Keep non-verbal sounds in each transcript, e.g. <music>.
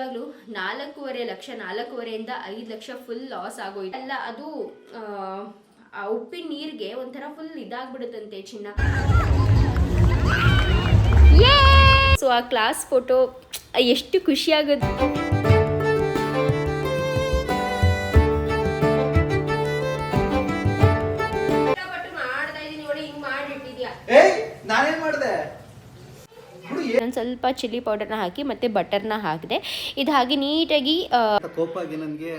ಇವಾಗಲೂ ನಾಲ್ಕೂವರೆ ಲಕ್ಷ ನಾಲ್ಕೂವರೆಯಿಂದ ಐದು ಲಕ್ಷ ಫುಲ್ ಲಾಸ್ ಆಗೋಯ್ತು. ಅಲ್ಲ ಅದು ಆ, ಉಪ್ಪಿನ ನೀರಿಗೆ ಒಂಥರ ಫುಲ್ ಇದಾಗ್ಬಿಡುತ್ತಂತೆ ಚಿನ್ನ. ಸೊ ಆ ಕ್ಲಾಸ್ ಫೋಟೋ ಎಷ್ಟು ಖುಷಿ ನಾನು ಸ್ವಲ್ಪ ಚಿಲ್ಲಿ ಪೌಡರ್ನ ಹಾಕಿ ಮತ್ತೆ ಬಟರ್ನ ಹಾಕಿದೆ. ಇದು ಹಾಗೆ ನೀಟಾಗಿ ಆ, ಕೋಪ ಆಗಿ ನನಗೆ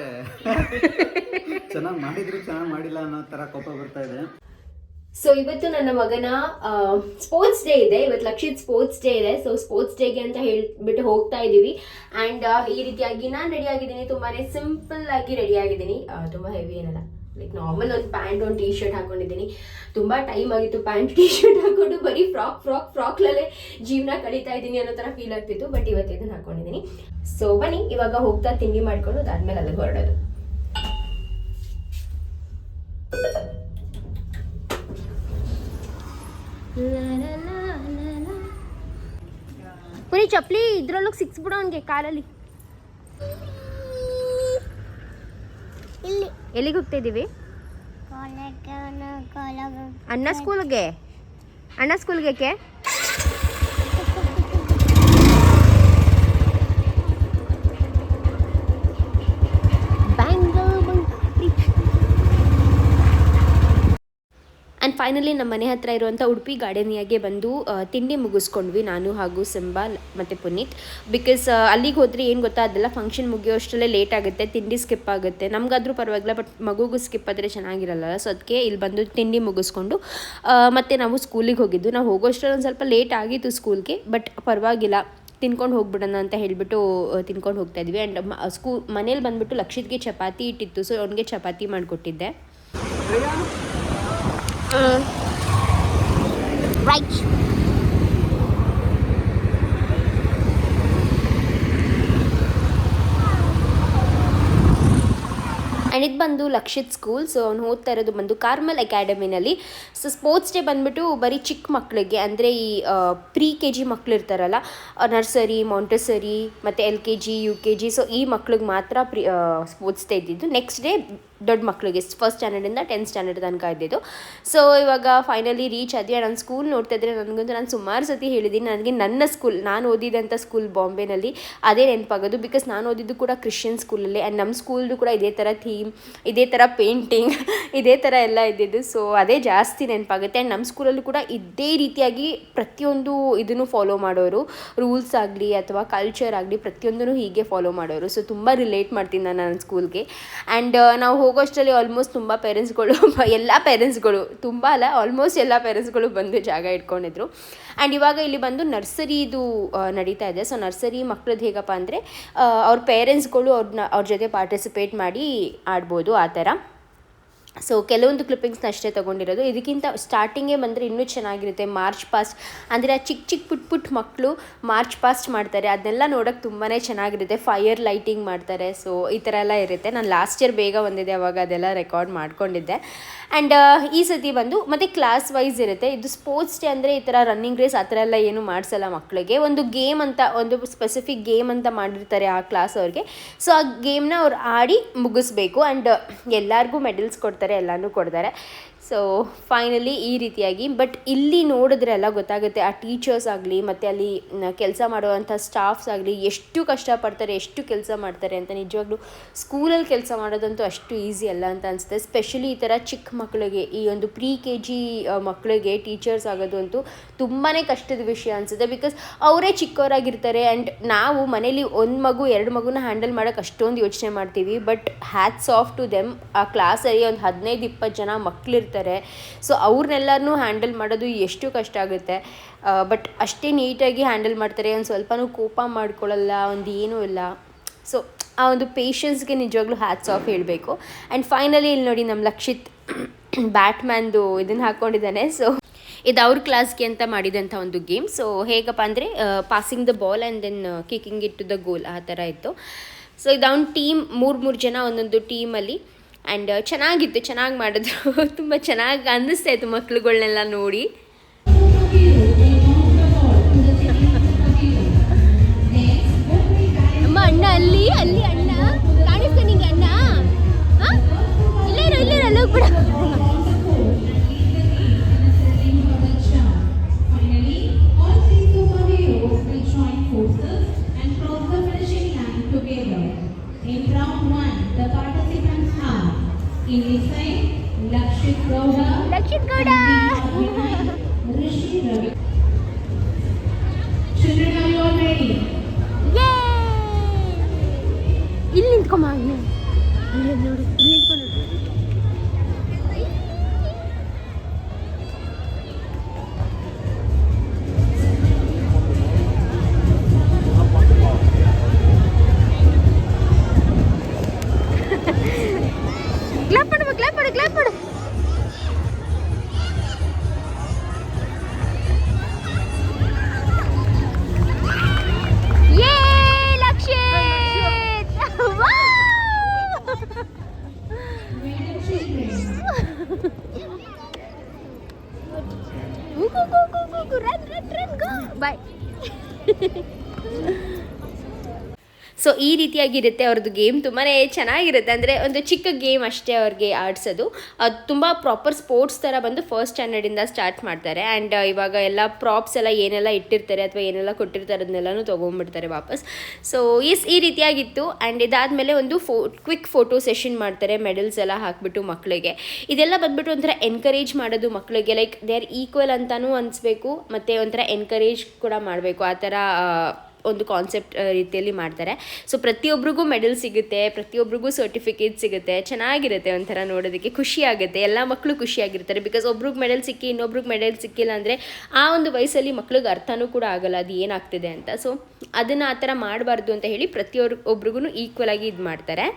ಚೆನ್ನಾಗಿ ಮಾಡಿದ್ರು ಚೆನ್ನಾಗಿ ಮಾಡಿಲ್ಲ ಅನ್ನೋ ತರ ಕೋಪ ಬರ್ತಾ ಇದೆ. ಸೊ ಇವತ್ತು ನನ್ನ ಮಗನ ಸ್ಪೋರ್ಟ್ಸ್ ಡೇ ಇದೆ. ಇವತ್ತು ಲಕ್ಷಿತ್ ಸ್ಪೋರ್ಟ್ಸ್ ಡೇ ಇದೆ. ಸೊ ಸ್ಪೋರ್ಟ್ಸ್ ಡೇಗೆ ಅಂತ ಹೇಳ್ಬಿಟ್ಟು ಹೋಗ್ತಾ ಇದೀವಿ. ಅಂಡ್ ಈ ರೀತಿಯಾಗಿ ನಾನು ರೆಡಿ ಆಗಿದ್ದೀನಿ. ತುಂಬಾನೇ ಸಿಂಪಲ್ ಆಗಿ ರೆಡಿ ಆಗಿದ್ದೀನಿ. ತುಂಬಾ ಹೆವಿ ಏನಲ್ಲ. ಲೈಕ್ ನಾರ್ಮಲ್ ಒಂದು ಪ್ಯಾಂಟ್ ಒಂದು ಟೀ ಶರ್ಟ್ ಹಾಕೊಂಡಿದ್ದೀನಿ. ತುಂಬ ಟೈಮ್ ಆಗಿತ್ತು ಪ್ಯಾಂಟ್ ಟೀ ಶರ್ಟ್ ಹಾಕೊಂಡು ಬರೀ ಫ್ರಾಕ್ ಫ್ರಾಕ್ ಫ್ರಾಕ್ಲಲ್ಲೇ ಜೀವನ ಕಳೀತಾ ಇದ್ದೀನಿ ಅನ್ನೋ ಥರ ಫೀಲ್ ಆಗ್ತಿತ್ತು ಬಟ್ ಇವತ್ತು ಇದನ್ನು ಹಾಕೊಂಡಿದ್ದೀನಿ. ಸೊ ಬನ್ನಿ ಇವಾಗ ಹೋಗ್ತಾ ತಿಂಡಿ ಮಾಡ್ಕೊಂಡು ಅದಾದ್ಮೇಲೆ ಅಲ್ಲಿಗೆ ಹೊರಡೋದು. ಪುರಿ ಚಪ್ಲಿ ಇದ್ರೊಳಗೆ ಸಿಕ್ಸ್ಬಿಡು ಅವನಿಗೆ ಕಾಲಲ್ಲಿ. ಇಲ್ಲಿ. ಎಲ್ಲಿಗೆ ಹೋಗ್ತಾ ಇದೀವಿ ಅಣ್ಣ ಸ್ಕೂಲ್ಗೆ ಅಣ್ಣ ಸ್ಕೂಲ್ಗೆ ಯಾಕೆ ಆ್ಯಂಡ್ ಫೈನಲಿ ನಮ್ಮ ಮನೆ ಹತ್ರ ಇರುವಂಥ ಉಡುಪಿ ಗಾರ್ಡನಿಯಾಗೆ ಬಂದು ತಿಂಡಿ ಮುಗಿಸ್ಕೊಂಡ್ವಿ ನಾನು ಹಾಗೂ ಸಿಂಬಾ ಮತ್ತು ಪುನೀತ್. ಬಿಕಾಸ್ ಅಲ್ಲಿಗೆ ಹೋದರೆ ಏನು ಗೊತ್ತಾ, ಅದೆಲ್ಲ ಫಂಕ್ಷನ್ ಮುಗಿಯೋಷ್ಟರಲ್ಲೇ ಲೇಟ್ ಆಗುತ್ತೆ, ತಿಂಡಿ ಸ್ಕಿಪ್ ಆಗುತ್ತೆ. ನಮಗಾದರೂ ಪರವಾಗಿಲ್ಲ ಬಟ್ ಮಗುಗೂ ಸ್ಕಿಪ್ ಆದರೆ ಚೆನ್ನಾಗಿರಲ್ಲ. ಸೊ ಅದಕ್ಕೆ ಇಲ್ಲಿ ಬಂದು ತಿಂಡಿ ಮುಗಿಸ್ಕೊಂಡು ಮತ್ತು ನಾವು ಸ್ಕೂಲಿಗೆ ಹೋಗಿದ್ದು. ನಾವು ಹೋಗೋಷ್ಟರಲ್ಲಿ ಒಂದು ಸ್ವಲ್ಪ ಲೇಟ್ ಆಗಿತ್ತು ಸ್ಕೂಲ್ಗೆ ಬಟ್ ಪರವಾಗಿಲ್ಲ. ತಿನ್ಕೊಂಡು ಹೋಗ್ಬಿಡೋಣ ಅಂತ ಹೇಳಿಬಿಟ್ಟು ತಿನ್ಕೊಂಡು ಹೋಗ್ತಾ ಇದ್ವಿ. ಆ್ಯಂಡ್ ಸ್ಕೂ, ಮನೇಲಿ ಬಂದುಬಿಟ್ಟು ಲಕ್ಷಿತ್ಗೆ ಚಪಾತಿ ಇಟ್ಟಿತ್ತು. ಸೊ ಅವನಿಗೆ ಚಪಾತಿ ಮಾಡಿಕೊಟ್ಟಿದ್ದೆ. ರೈಟ್ ಆ್ಯಂಡ್ ಇದು ಬಂದು ಲಕ್ಷಿತ್ ಸ್ಕೂಲ್ ಸೊ ಅವ್ನು ಓದ್ತಾ ಇರೋದು ಬಂದು ಕಾರ್ಮಲ್ ಅಕಾಡೆಮಿನಲ್ಲಿ ಸೊ ಸ್ಪೋರ್ಟ್ಸ್ ಡೇ ಬಂದ್ಬಿಟ್ಟು ಬರೀ ಚಿಕ್ಕ ಮಕ್ಕಳಿಗೆ ಅಂದರೆ ಈ ಪ್ರೀ ಕೆ ಜಿ ಮಕ್ಳು ಇರ್ತಾರಲ್ಲ ನರ್ಸರಿ ಮೌಂಟಸರಿ ಮತ್ತು L K G U K G so ಈ ಮಕ್ಳಿಗೆ ಮಾತ್ರ ಪ್ರಿ ಸ್ಪೋರ್ಟ್ಸ್ ಡೇ ಇದ್ದಿದ್ದು. ನೆಕ್ಸ್ಟ್ ಡೇ ದೊಡ್ಡ ಮಕ್ಕಳಿಗೆ ಫಸ್ಟ್ ಸ್ಟ್ಯಾಂಡರ್ಡಿಂದ ಟೆಂತ್ ಸ್ಟ್ಯಾಂಡರ್ಡ್ ತನಕ ಇದ್ದಿದ್ದು. ಸೊ ಇವಾಗ ಫೈನಲಿ ರೀಚ್ ಆದ್ವಿ ನನ್ನ ಸ್ಕೂಲ್ ನೋಡ್ತಾ ಇದ್ರೆ ನನಗಂತೂ ನಾನು ಸುಮಾರು ಸತಿ ಹೇಳಿದ್ದೀನಿ. ನನಗೆ ನನ್ನ ಸ್ಕೂಲ್ ನಾನು ಓದಿದಂಥ ಸ್ಕೂಲ್ ಬಾಂಬೆನಲ್ಲಿ ಅದೇ ನೆನಪಾಗೋದು. ಬಿಕಾಸ್ ನಾನು ಓದಿದ್ದು ಕೂಡ ಕ್ರಿಶ್ಚಿಯನ್ ಸ್ಕೂಲಲ್ಲಿ ಆ್ಯಂಡ್ ನಮ್ಮ ಸ್ಕೂಲ್ದು ಕೂಡ ಇದೇ ಥರ ಥೀಮ್ ಇದೇ ಥರ ಪೇಂಟಿಂಗ್ <laughs> ಇದೇ ಥರ ಎಲ್ಲ ಇದ್ದಿದ್ದು. ಸೊ ಅದೇ ಜಾಸ್ತಿ ನೆನಪಾಗುತ್ತೆ. ಆ್ಯಂಡ್ ನಮ್ಮ ಸ್ಕೂಲಲ್ಲೂ ಕೂಡ ಇದೇ ರೀತಿಯಾಗಿ ಪ್ರತಿಯೊಂದು ಇದನ್ನು ಫಾಲೋ ಮಾಡೋರು. ರೂಲ್ಸ್ ಆಗಲಿ ಅಥವಾ ಕಲ್ಚರ್ ಆಗಲಿ ಪ್ರತಿಯೊಂದನ್ನು ಹೀಗೆ ಫಾಲೋ ಮಾಡೋರು. ಸೊ ತುಂಬ ರಿಲೇಟ್ ಮಾಡ್ತೀನಿ ನಾನು ನನ್ನ ಸ್ಕೂಲ್ಗೆ ಆ್ಯಂಡ್ ನಾವು ಹೋಗೋಷ್ಟರಲ್ಲಿ ಆಲ್ಮೋಸ್ಟ್ ತುಂಬ ಪೇರೆಂಟ್ಸ್ಗಳು <laughs> ಎಲ್ಲ ಪೇರೆಂಟ್ಸ್ಗಳು ತುಂಬ ಅಲ್ಲ ಆಲ್ಮೋಸ್ಟ್ ಎಲ್ಲ ಪೇರೆಂಟ್ಸ್ಗಳು ಬಂದು ಜಾಗ ಇಟ್ಕೊಂಡಿದ್ರು. ಆ್ಯಂಡ್ ಇವಾಗ ಇಲ್ಲಿ ಬಂದು ನರ್ಸರಿದು ನಡೀತಾ ಇದೆ. ಸೊ ನರ್ಸರಿ ಮಕ್ಳದ್ದು ಹೇಗಪ್ಪ ಅಂದರೆ ಅವ್ರ ಪೇರೆಂಟ್ಸ್ಗಳು ಅವ್ರನ್ನ ಅವ್ರ ಜೊತೆ ಪಾರ್ಟಿಸಿಪೇಟ್ ಮಾಡಿ ಆಡ್ಬೋದು ಆ ಥರ. ಸೊ ಕೆಲವೊಂದು ಕ್ಲಿಪ್ಪಿಂಗ್ಸ್ನ ಅಷ್ಟೇ ತೊಗೊಂಡಿರೋದು. ಇದಕ್ಕಿಂತ ಸ್ಟಾರ್ಟಿಂಗೇ ಬಂದರೆ ಇನ್ನೂ ಚೆನ್ನಾಗಿರುತ್ತೆ. ಮಾರ್ಚ್ ಪಾಸ್ಟ್ ಅಂದರೆ ಆ ಚಿಕ್ಕ ಚಿಕ್ಕ ಪುಟ್ ಪುಟ್ ಮಕ್ಕಳು ಮಾರ್ಚ್ ಪಾಸ್ಟ್ ಮಾಡ್ತಾರೆ. ಅದನ್ನೆಲ್ಲ ನೋಡೋಕ್ಕೆ ತುಂಬಾ ಚೆನ್ನಾಗಿರುತ್ತೆ. ಫೈಯರ್ ಲೈಟಿಂಗ್ ಮಾಡ್ತಾರೆ. ಸೊ ಈ ಥರ ಎಲ್ಲ ಇರುತ್ತೆ. ನಾನು ಲಾಸ್ಟ್ ಇಯರ್ ಬೇಗ ಬಂದಿದೆ ಅವಾಗ ಅದೆಲ್ಲ ರೆಕಾರ್ಡ್ ಮಾಡ್ಕೊಂಡಿದ್ದೆ. ಆ್ಯಂಡ್ ಈ ಸತಿ ಬಂದು ಮತ್ತು ಕ್ಲಾಸ್ ವೈಸ್ ಇರುತ್ತೆ. ಇದು ಸ್ಪೋರ್ಟ್ಸ್ ಡೇ ಅಂದರೆ ಈ ಥರ ರನ್ನಿಂಗ್ ರೇಸ್ ಆ ಥರ ಎಲ್ಲ ಏನು ಮಾಡಿಸಲ್ಲ ಮಕ್ಕಳಿಗೆ ಒಂದು ಗೇಮ್ ಅಂತ, ಒಂದು ಸ್ಪೆಸಿಫಿಕ್ ಗೇಮ್ ಅಂತ ಮಾಡಿರ್ತಾರೆ ಆ ಕ್ಲಾಸ್ ಅವ್ರಿಗೆ. ಸೊ ಆ ಗೇಮ್ನ ಅವ್ರು ಆಡಿ ಮುಗಿಸ್ಬೇಕು. ಆ್ಯಂಡ್ ಎಲ್ಲರಿಗೂ ಮೆಡಲ್ಸ್ ಕೊಡ್ತಾರೆ. ಎಲ್ಲನೂ ಕೊಡ್ತಾರೆ. ಸೊ ಫೈನಲಿ ಈ ರೀತಿಯಾಗಿ ಬಟ್ ಇಲ್ಲಿ ನೋಡಿದ್ರೆ ಎಲ್ಲ ಗೊತ್ತಾಗುತ್ತೆ, ಆ ಟೀಚರ್ಸ್ ಆಗಲಿ, ಮತ್ತು ಅಲ್ಲಿ ಕೆಲಸ ಮಾಡುವಂಥ ಸ್ಟಾಫ್ಸ್ ಆಗಲಿ, ಎಷ್ಟು ಕಷ್ಟಪಡ್ತಾರೆ, ಎಷ್ಟು ಕೆಲಸ ಮಾಡ್ತಾರೆ ಅಂತ ನಿಜವಾಗ್ಲೂ ಸ್ಕೂಲಲ್ಲಿ ಕೆಲಸ ಮಾಡೋದಂತೂ ಅಷ್ಟು ಈಸಿ ಅಲ್ಲ ಅಂತ ಅನಿಸುತ್ತೆ. ಸ್ಪೆಷಲಿ ಈ ಥರ ಚಿಕ್ಕ ಮಕ್ಕಳಿಗೆ ಈ ಒಂದು ಪ್ರೀ ಕೆ ಜಿ ಮಕ್ಕಳಿಗೆ ಟೀಚರ್ಸ್ ಆಗೋದು ಅಂತೂ ತುಂಬಾ ಕಷ್ಟದ ವಿಷಯ ಅನಿಸುತ್ತೆ. ಬಿಕಾಸ್ ಅವರೇ ಚಿಕ್ಕವರಾಗಿರ್ತಾರೆ ಆ್ಯಂಡ್ ನಾವು ಮನೇಲಿ ಒಂದು ಮಗು, ಎರಡು ಮಗುನ ಹ್ಯಾಂಡಲ್ ಮಾಡೋಕೆ ಅಷ್ಟೊಂದು ಯೋಚನೆ ಮಾಡ್ತೀವಿ but hats off to them ಆ ಕ್ಲಾಸಲ್ಲಿ ಒಂದು ಹದಿನೈದು, ಇಪ್ಪತ್ತು ಜನ ಮಕ್ಕಳಿರ್ತಾರೆ ಸೊ ಅವ್ರನ್ನೆಲ್ಲರನ್ನೂ ಹ್ಯಾಂಡಲ್ ಮಾಡೋದು ಎಷ್ಟು ಕಷ್ಟ ಆಗುತ್ತೆ. ಬಟ್ ಅಷ್ಟೇ ನೀಟಾಗಿ ಹ್ಯಾಂಡಲ್ ಮಾಡ್ತಾರೆ. ಒಂದು ಸ್ವಲ್ಪನೂ ಕೋಪ ಮಾಡ್ಕೊಳ್ಳಲ್ಲ ಒಂದು ಏನೂ ಇಲ್ಲ. ಸೊ ಆ ಒಂದು ಪೇಷನ್ಸ್ಗೆ ನಿಜವಾಗ್ಲೂ ಹ್ಯಾಟ್ಸ್ ಆಫ್ ಹೇಳಬೇಕು. ಆ್ಯಂಡ್ ಫೈನಲಿ ಇಲ್ಲಿ ನೋಡಿ ನಮ್ಮ ಲಕ್ಷಿತ್ <coughs> ಬ್ಯಾಟ್ಮ್ಯಾನ್ದು ಇದನ್ನು ಹಾಕ್ಕೊಂಡಿದ್ದಾನೆ ಸೊ ಇದು ಅವ್ರ ಕ್ಲಾಸ್ಗೆ ಅಂತ ಮಾಡಿದಂಥ ಒಂದು ಗೇಮ್. ಸೊ ಹೇಗಪ್ಪ ಅಂದರೆ passing the ball and then kicking it to the goal ಆ ಥರ ಇತ್ತು. ಸೊ ಇದು ಅವ್ನ ಟೀಮ್ ಮೂರು ಮೂರು ಜನ ಒಂದೊಂದು ಟೀಮಲ್ಲಿ ಆ್ಯಂಡ್ uh, ಚೆನ್ನಾಗಿತ್ತು, ಚೆನ್ನಾಗಿ ಮಾಡಿದ್ರು. <laughs> ತುಂಬ ಚೆನ್ನಾಗಿ ಅನ್ನಿಸ್ತಾ ಇತ್ತು ಮಕ್ಳುಗಳನ್ನೆಲ್ಲ ನೋಡಿ. ಅಮ್ಮ, ಅಣ್ಣ ಅಲ್ಲಿ ಅಲ್ಲಿ ಅಣ್ಣ. ಕಾಣಿಸ್ತಾ ನಿಂಗೆ ಅಣ್ಣ? ಇಲ್ಲೇನೋ ಇಲ್ಲೇನೋ, ಅಲ್ಲೋಗ್ಬಿಡ. Inisai, Lakshit Gowda, Lakshith Gowda and Vinay, Rishi Ravi. Children, are you all ready? ಇಲ್ಲಿ ನಿಂತ್ಕೊಮ್ಮ ಅಲ್ಲಿ ಅಲ್ಲಿ ನೋಡಿ ಈ ರೀತಿಯಾಗಿರುತ್ತೆ ಅವ್ರದ್ದು ಗೇಮ್ ತುಂಬಾ ಚೆನ್ನಾಗಿರುತ್ತೆ. ಅಂದರೆ ಒಂದು ಚಿಕ್ಕ ಗೇಮ್ ಅಷ್ಟೇ ಅವ್ರಿಗೆ ಆಡಿಸೋದು. ಅದು ತುಂಬ ಪ್ರಾಪರ್ ಸ್ಪೋರ್ಟ್ಸ್ ಥರ ಬಂದು ಫಸ್ಟ್ ಸ್ಟ್ಯಾಂಡರ್ಡಿಂದ ಸ್ಟಾರ್ಟ್ ಮಾಡ್ತಾರೆ. ಆ್ಯಂಡ್ ಇವಾಗ ಎಲ್ಲ ಪ್ರಾಪ್ಸ್ ಎಲ್ಲ ಏನೆಲ್ಲ ಇಟ್ಟಿರ್ತಾರೆ ಅಥವಾ ಏನೆಲ್ಲ ಕೊಟ್ಟಿರ್ತಾರೆ ಅದನ್ನೆಲ್ಲನೂ ತೊಗೊಂಡ್ಬಿಡ್ತಾರೆ ವಾಪಸ್. ಸೊ ಎಸ್ ಈ ರೀತಿಯಾಗಿತ್ತು. ಆ್ಯಂಡ್ ಇದಾದಮೇಲೆ ಒಂದು ಫೋ ಕ್ವಿಕ್ ಫೋಟೋ ಸೆಷನ್ ಮಾಡ್ತಾರೆ ಮೆಡಲ್ಸ್ ಎಲ್ಲ ಹಾಕ್ಬಿಟ್ಟು ಮಕ್ಕಳಿಗೆ ಇದೆಲ್ಲ ಬಂದ್ಬಿಟ್ಟು ಒಂಥರ ಎನ್ಕರೇಜ್ ಮಾಡೋದು ಮಕ್ಕಳಿಗೆ ಲೈಕ್ ದೇ ಆರ್ ಈಕ್ವಲ್ ಅಂತಲೂ ಅನಿಸ್ಬೇಕು, ಮತ್ತು ಒಂಥರ ಎನ್ಕರೇಜ್ ಕೂಡ ಮಾಡಬೇಕು. ಆ ಥರ ಒಂದು ಕಾನ್ಸೆಪ್ಟ್ ರೀತಿಯಲ್ಲಿ ಮಾಡ್ತಾರೆ. ಸೊ ಪ್ರತಿಯೊಬ್ಬರಿಗೂ ಮೆಡಲ್ ಸಿಗುತ್ತೆ ಪ್ರತಿಯೊಬ್ಬರಿಗೂ ಸರ್ಟಿಫಿಕೇಟ್ ಸಿಗುತ್ತೆ, ಚೆನ್ನಾಗಿರುತ್ತೆ ಒಂಥರ ನೋಡೋದಕ್ಕೆ ಖುಷಿ ಆಗುತ್ತೆ ಎಲ್ಲ ಮಕ್ಕಳು ಖುಷಿಯಾಗಿರ್ತಾರೆ. ಬಿಕಾಸ್ ಒಬ್ರಿಗೆ ಮೆಡಲ್ ಸಿಕ್ಕಿ, ಇನ್ನೊಬ್ರಿಗೆ ಮೆಡಲ್ ಸಿಕ್ಕಿಲ್ಲ ಅಂದರೆ ಆ ಒಂದು ವಯಸ್ಸಲ್ಲಿ ಮಕ್ಳಿಗೆ ಅರ್ಥನೂ ಕೂಡ ಆಗಲ್ಲ, ಅದು ಏನಾಗ್ತಿದೆ ಅಂತ. ಸೊ ಅದನ್ನು ಆ ಥರ ಮಾಡಬಾರ್ದು ಅಂತ ಹೇಳಿ ಪ್ರತಿಯೊಬ್ಬ ಒಬ್ರಿಗೂ ಈಕ್ವಲ್ ಆಗಿ ಇದು ಮಾಡ್ತಾರೆ.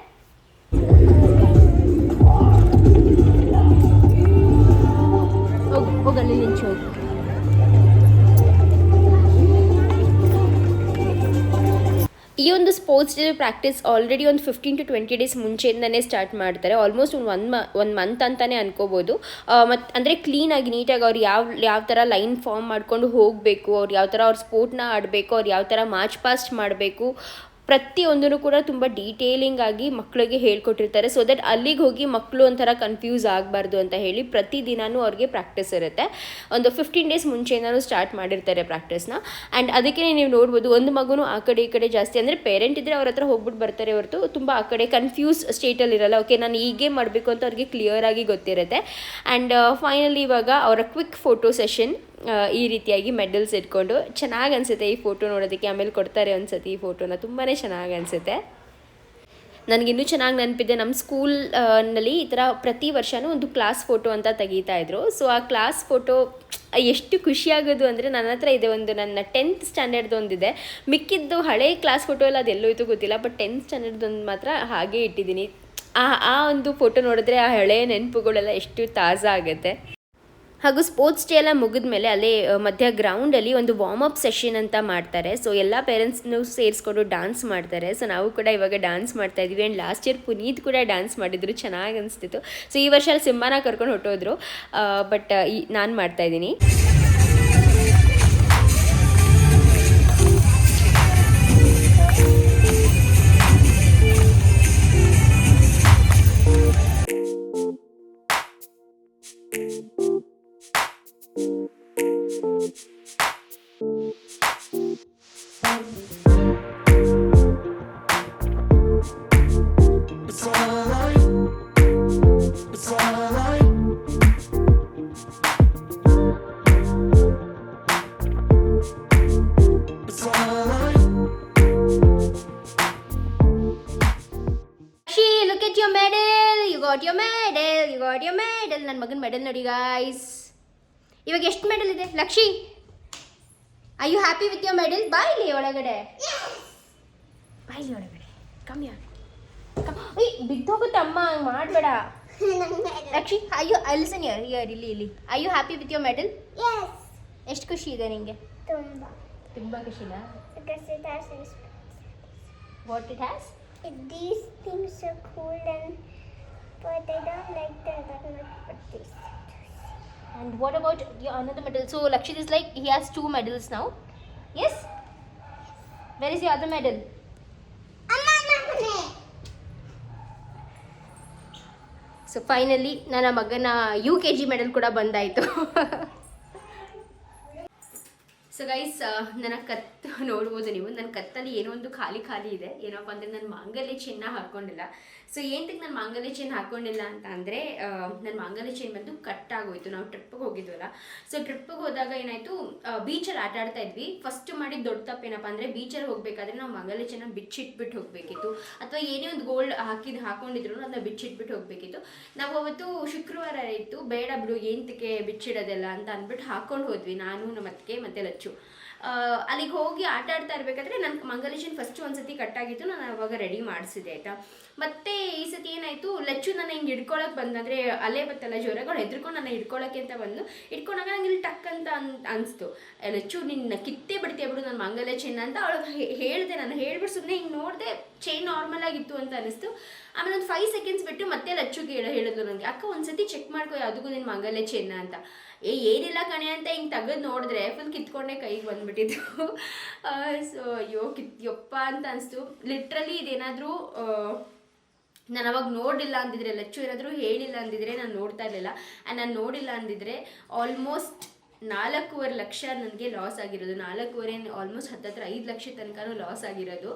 ಹೋಗಲ್ಲಿ ಈ ಒಂದು ಸ್ಪೋರ್ಟ್ಸ್ ಡೇ ಪ್ರಾಕ್ಟೀಸ್ ಆಲ್ರೆಡಿ ಒಂದು ಫಿಫ್ಟೀನ್ ಟು ಟ್ವೆಂಟಿ ಡೇಸ್ ಮುಂಚೆಯಿಂದನೇ ಸ್ಟಾರ್ಟ್ ಮಾಡ್ತಾರೆ. ಆಲ್ಮೋಸ್ಟ್ ಒಂದು ಒನ್ ಮ ಒಂದು ಮಂತ್ ಅಂತಲೇ ಅನ್ಕೋಬೋದು. ಮತ್ತು ಅಂದರೆ ಕ್ಲೀನಾಗಿ ನೀಟಾಗಿ ಅವ್ರು ಯಾವ ಯಾವ ಥರ ಲೈನ್ ಫಾರ್ಮ್ ಮಾಡ್ಕೊಂಡು ಹೋಗಬೇಕು, ಅವ್ರು ಯಾವ ಥರ ಅವ್ರ ಸ್ಪೋರ್ಟ್ನ ಆಡಬೇಕು, ಅವ್ರು ಯಾವ ಥರ ಮಾರ್ಚ್ ಪಾಸ್ಟ್ ಮಾಡಬೇಕು ಪ್ರತಿಯೊಂದನ್ನು ಕೂಡ ತುಂಬ ಡೀಟೇಲಿಂಗ್ ಆಗಿ ಮಕ್ಕಳಿಗೆ ಹೇಳ್ಕೊಟ್ಟಿರ್ತಾರೆ. ಸೊ ದಟ್ ಅಲ್ಲಿಗೆ ಹೋಗಿ ಮಕ್ಕಳು ಒಂಥರ ಕನ್ಫ್ಯೂಸ್ ಆಗಬಾರ್ದು ಅಂತ ಹೇಳಿ ಪ್ರತಿದಿನವೂ ಅವ್ರಿಗೆ ಪ್ರಾಕ್ಟೀಸ್ ಇರುತ್ತೆ. ಒಂದು ಫಿಫ್ಟೀನ್ ಡೇಸ್ ಮುಂಚೆಯಿಂದನೂ ಸ್ಟಾರ್ಟ್ ಮಾಡಿರ್ತಾರೆ ಪ್ರಾಕ್ಟೀಸ್ನ ಆ್ಯಂಡ್ ಅದಕ್ಕೆ ನೀವು ನೋಡ್ಬೋದು ಒಂದು ಮಗುನು ಆ ಕಡೆ ಈ ಕಡೆ ಜಾಸ್ತಿ ಅಂದರೆ ಪೇರೆಂಟ್ ಇದ್ದರೆ ಅವ್ರ ಹತ್ರ ಹೋಗ್ಬಿಟ್ಟು ಬರ್ತಾರೆ ಹೊರತು ತುಂಬ ಆ ಕಡೆ ಕನ್ಫ್ಯೂಸ್ ಸ್ಟೇಟಲ್ಲಿ ಇರಲ್ಲ. ಓಕೆ ನಾನು ಹೀಗೆ ಮಾಡಬೇಕು ಅಂತ ಅವ್ರಿಗೆ ಕ್ಲಿಯರ್ ಆಗಿ ಗೊತ್ತಿರುತ್ತೆ. ಆ್ಯಂಡ್ ಫೈನಲಿ ಇವಾಗ ಅವರ ಕ್ವಿಕ್ ಫೋಟೋ ಸೆಷನ್ ಈ ರೀತಿಯಾಗಿ ಮೆಡಲ್ಸ್ ಇಟ್ಕೊಂಡು ಚೆನ್ನಾಗಿ ಅನಿಸುತ್ತೆ ಈ ಫೋಟೋ ನೋಡೋದಕ್ಕೆ. ಆಮೇಲೆ ಕೊಡ್ತಾರೆ ಅನ್ಸುತ್ತೆ ಈ ಫೋಟೋನ ತುಂಬಾ ಚೆನ್ನಾಗಿ ಅನಿಸುತ್ತೆ. ನನಗಿನ್ನೂ ಚೆನ್ನಾಗಿ ನೆನಪಿದೆ ನಮ್ಮ ಸ್ಕೂಲ್ನಲ್ಲಿ ಈ ಥರ ಪ್ರತಿ ವರ್ಷವೂ ಒಂದು ಕ್ಲಾಸ್ ಫೋಟೋ ಅಂತ ತೆಗೀತಾ ಇದ್ರು. ಸೊ ಆ ಕ್ಲಾಸ್ ಫೋಟೋ ಎಷ್ಟು ಖುಷಿಯಾಗೋದು ಅಂದರೆ ನನ್ನ ಹತ್ರ ಇದೆ ಒಂದು ನನ್ನ ಟೆಂತ್ ಸ್ಟ್ಯಾಂಡರ್ಡ್ದು ಒಂದಿದೆ ಮಿಕ್ಕಿದ್ದು ಹಳೆ ಕ್ಲಾಸ್ ಫೋಟೋ ಎಲ್ಲ ಅದೆಲ್ಲೋಯ್ತು ಗೊತ್ತಿಲ್ಲ ಬಟ್ ಟೆಂತ್ ಸ್ಟ್ಯಾಂಡರ್ಡ್ದೊಂದು ಮಾತ್ರ ಹಾಗೆ ಇಟ್ಟಿದ್ದೀನಿ ಆ ಆ ಒಂದು ಫೋಟೋ ನೋಡಿದ್ರೆ ಆ ಹಳೆಯ ನೆನಪುಗಳೆಲ್ಲ ಎಷ್ಟು ತಾಜಾ ಆಗುತ್ತೆ. ಹಾಗೂ ಸ್ಪೋರ್ಟ್ಸ್ ಡೇ ಎಲ್ಲ ಮುಗಿದ್ಮೇಲೆ ಅಲ್ಲೇ ಅ, ಮಧ್ಯ ಗ್ರೌಂಡಲ್ಲಿ ಒಂದು ವಾರ್ಮ್ ಅಪ್ ಸೆಷನ್ ಅಂತ ಮಾಡ್ತಾರೆ. ಸೊ ಎಲ್ಲ ಪೇರೆಂಟ್ಸ್ನು ಸೇರಿಸ್ಕೊಂಡು ಡಾನ್ಸ್ ಮಾಡ್ತಾರೆ. ಸೊ ನಾವು ಕೂಡ ಇವಾಗ ಡಾನ್ಸ್ ಮಾಡ್ತಾ ಇದ್ವಿ. ಆ್ಯಂಡ್ ಲಾಸ್ಟ್ ಇಯರ್ ಪುನೀತ್ ಕೂಡ ಡಾನ್ಸ್ ಮಾಡಿದ್ರು. ಚೆನ್ನಾಗಿ ಅನಿಸ್ತಿತ್ತು. ಸೊ ಈ ವರ್ಷ ಅಲ್ಲಿ ಸಿಂಬಾನ ಕರ್ಕೊಂಡು ಹೊಟ್ಟೋದ್ರು ಬಟ್ ಈ ನಾನು ಮಾಡ್ತಾ ಲಿಸನ್ ಯರ್ ಯರ್ ಇಲ್ಲಿ ಇಲ್ಲಿ I you happy with your medal yes ಎಷ್ಟು ಖುಷಿ ಇದೆ ನಿಂಗೆ ತುಂಬ ತುಂಬ ಖುಷಿನಾ because it has this what it has it, these things are cool and but I don't like the other one but this And what about your another medal? So Lakshit is like he has two medals now. Yes. Where is your other medal? So finally ನನ್ನ ಮಗನ you K G medal ಕೂಡ ಬಂದಾಯಿತು. So guys ನನ್ನ ಕತ್ತು ನೋಡ್ಬೋದು ನೀವು. ನನ್ನ ಕತ್ತಲ್ಲಿ ಏನೋ ಒಂದು ಖಾಲಿ ಖಾಲಿ ಇದೆ. ಏನಪ್ಪ ಅಂದರೆ ನಾನು ಮಾಂಗಲ್ಯ ಚಿನ್ನ ಹಾಕ್ಕೊಂಡಿಲ್ಲ ಸೊ ಏನ್ತಕ್ಕೆ ನಾನು ಮಾಂಗಲ್ಯ ಚೈನ್ ಹಾಕೊಂಡಿಲ್ಲ ಅಂತ ಅಂದರೆ ನನ್ನ ಮಾಂಗಲ್ಯ ಚೈನ್ ಬಂದು ಕಟ್ ಆಗೋಯ್ತು. ನಾವು ಟ್ರಿಪ್ಪಿಗೆ ಹೋಗಿದ್ವಲ್ಲ. ಸೊ ಟ್ರಿಪ್ಪಿಗೆ ಹೋದಾಗ ಏನಾಯಿತು ಬೀಚಲ್ಲಿ ಆಟ ಆಡ್ತಾ ಇದ್ವಿ. ಫಸ್ಟ್ ಮಾಡಿದ ದೊಡ್ಡ ತಪ್ಪೇನಪ್ಪ ಅಂದರೆ ಬೀಚಲ್ಲಿ ಹೋಗಬೇಕಾದ್ರೆ ನಾವು ಮಾಂಗಲ್ಯ ಚೈನ ಬಿಚ್ಚಿಟ್ಬಿಟ್ಟು ಹೋಗಬೇಕಿತ್ತು. ಅಥವಾ ಏನೇ ಒಂದು ಗೋಲ್ಡ್ ಹಾಕಿದ್ ಹಾಕೊಂಡಿದ್ರು ಅದನ್ನ ಬಿಚ್ಚಿಟ್ಬಿಟ್ಟು ಹೋಗಬೇಕಿತ್ತು. ನಾವು ಅವತ್ತು ಶುಕ್ರವಾರ ಇತ್ತು. ಬೇಡ ಬಿಡು, ಏಂತಕ್ಕೆ ಬಿಚ್ಚಿಡೋದೆಲ್ಲ ಅಂತ ಅಂದ್ಬಿಟ್ಟು ಹಾಕೊಂಡು ಹೋದ್ವಿ. ನಾನು ನಮ್ಮ ಅತ್ತಿಗೆ ಮತ್ತೆ ಲಚ್ಚು. ಅಲ್ಲಿಗೆ ಹೋಗಿ ಆಟ ಆಡ್ತಾ ಇರಬೇಕಾದ್ರೆ ನನ್ನ ಮಂಗಲೇಶನ್ ಫಸ್ಟ್ ಒಂದ್ಸತಿ ಕಟ್ಟಾಗಿತ್ತು ನಾನು ಅವಾಗ ರೆಡಿ ಮಾಡಿಸಿದೆ ಆಯಿತಾ? ಮತ್ತೆ ಈ ಸತಿ ಏನಾಯಿತು, ಲಚ್ಚು ನನ್ನ ಹಿಂಗೆ ಹಿಡ್ಕೊಳಕ್ಕೆ ಬಂದು ಅಂದರೆ ಅಲೆ ಬತ್ತಲ್ಲ, ಜ್ವರಗಳು ಹೆದ್ರಿಕೊಂಡು ನನ್ನ ಹಿಡ್ಕೊಳಕ್ಕೆ ಅಂತ ಬಂದು, ಹಿಡ್ಕೊಂಡಾಗ ನಂಗೆ ಇಲ್ಲಿ ಟಕ್ ಅಂತ ಅನ್, ಅನಿಸ್ತು. ಲಚ್ಚು, ನಿನ್ನ ಕಿತ್ತೇ ಬಿಡ್ತೀಯ ಬಿಡು ನನ್ನ ಮಂಗಲ ಚೈನ್ ಅಂತ ಅವಳಿಗೆ ಹೇಳಿದೆ, ನಾನು ಹೇಳ್ಬಿಟ್ಟು ಸುಮ್ಮನೆ ಹಿಂಗೆ ನೋಡಿದೆ ಚೈನ್ ನಾರ್ಮಲ್ ಆಗಿತ್ತು ಅಂತ ಅನಿಸ್ತು. ಆಮೇಲೆ ಒಂದು ಫೈವ್ ಸೆಕೆಂಡ್ಸ್ ಬಿಟ್ಟು ಮತ್ತೆ ಲಚ್ಚು ಕೇಳ ಹೇಳಿದ್ಲು ನನಗೆ ಅಕ್ಕ ಒಂದ್ಸತಿ ಚೆಕ್ ಮಾಡ್ಕೊ, ಯಾವುದಕ್ಕೂ ನಿನ್ನ ಮಂಗಲೆ ಚೆನ್ನ ಅಂತ. ಏ, ಏನಿಲ್ಲ ಕಣೆ ಅಂತ ಹಿಂಗೆ ತೆಗೆದು ನೋಡಿದ್ರೆ ಫುಲ್ ಕಿತ್ಕೊಂಡೆ ಕೈಗೆ ಬಂದ್ಬಿಟ್ಟಿತ್ತು ಸೊ <laughs> ಅಯ್ಯೋ, ಕಿತ್, ಯಪ್ಪ ಅಂತ ಅನಿಸ್ತು. ಲಿಟ್ರಲಿ ಇದೇನಾದರೂ ನಾನು ಅವಾಗ ನೋಡಿಲ್ಲ ಅಂದಿದ್ರೆ, ಲಚ್ಚು ಏನಾದರೂ ಹೇಳಿಲ್ಲ ಅಂದಿದ್ರೆ ನಾನು ನೋಡ್ತಾ ಇರಲಿಲ್ಲ. ಆ್ಯಂಡ್ ನಾನು ನೋಡಿಲ್ಲ ಅಂದಿದ್ರೆ ಆಲ್ಮೋಸ್ಟ್ ನಾಲ್ಕೂವರೆ ಲಕ್ಷ ನನಗೆ ಲಾಸ್ ಆಗಿರೋದು. ನಾಲ್ಕೂವರೆ ಆಲ್ಮೋಸ್ಟ್ ಹತ್ತತ್ರ ಐದು ಲಕ್ಷ ತನಕನೂ ಲಾಸ್ ಆಗಿರೋದು.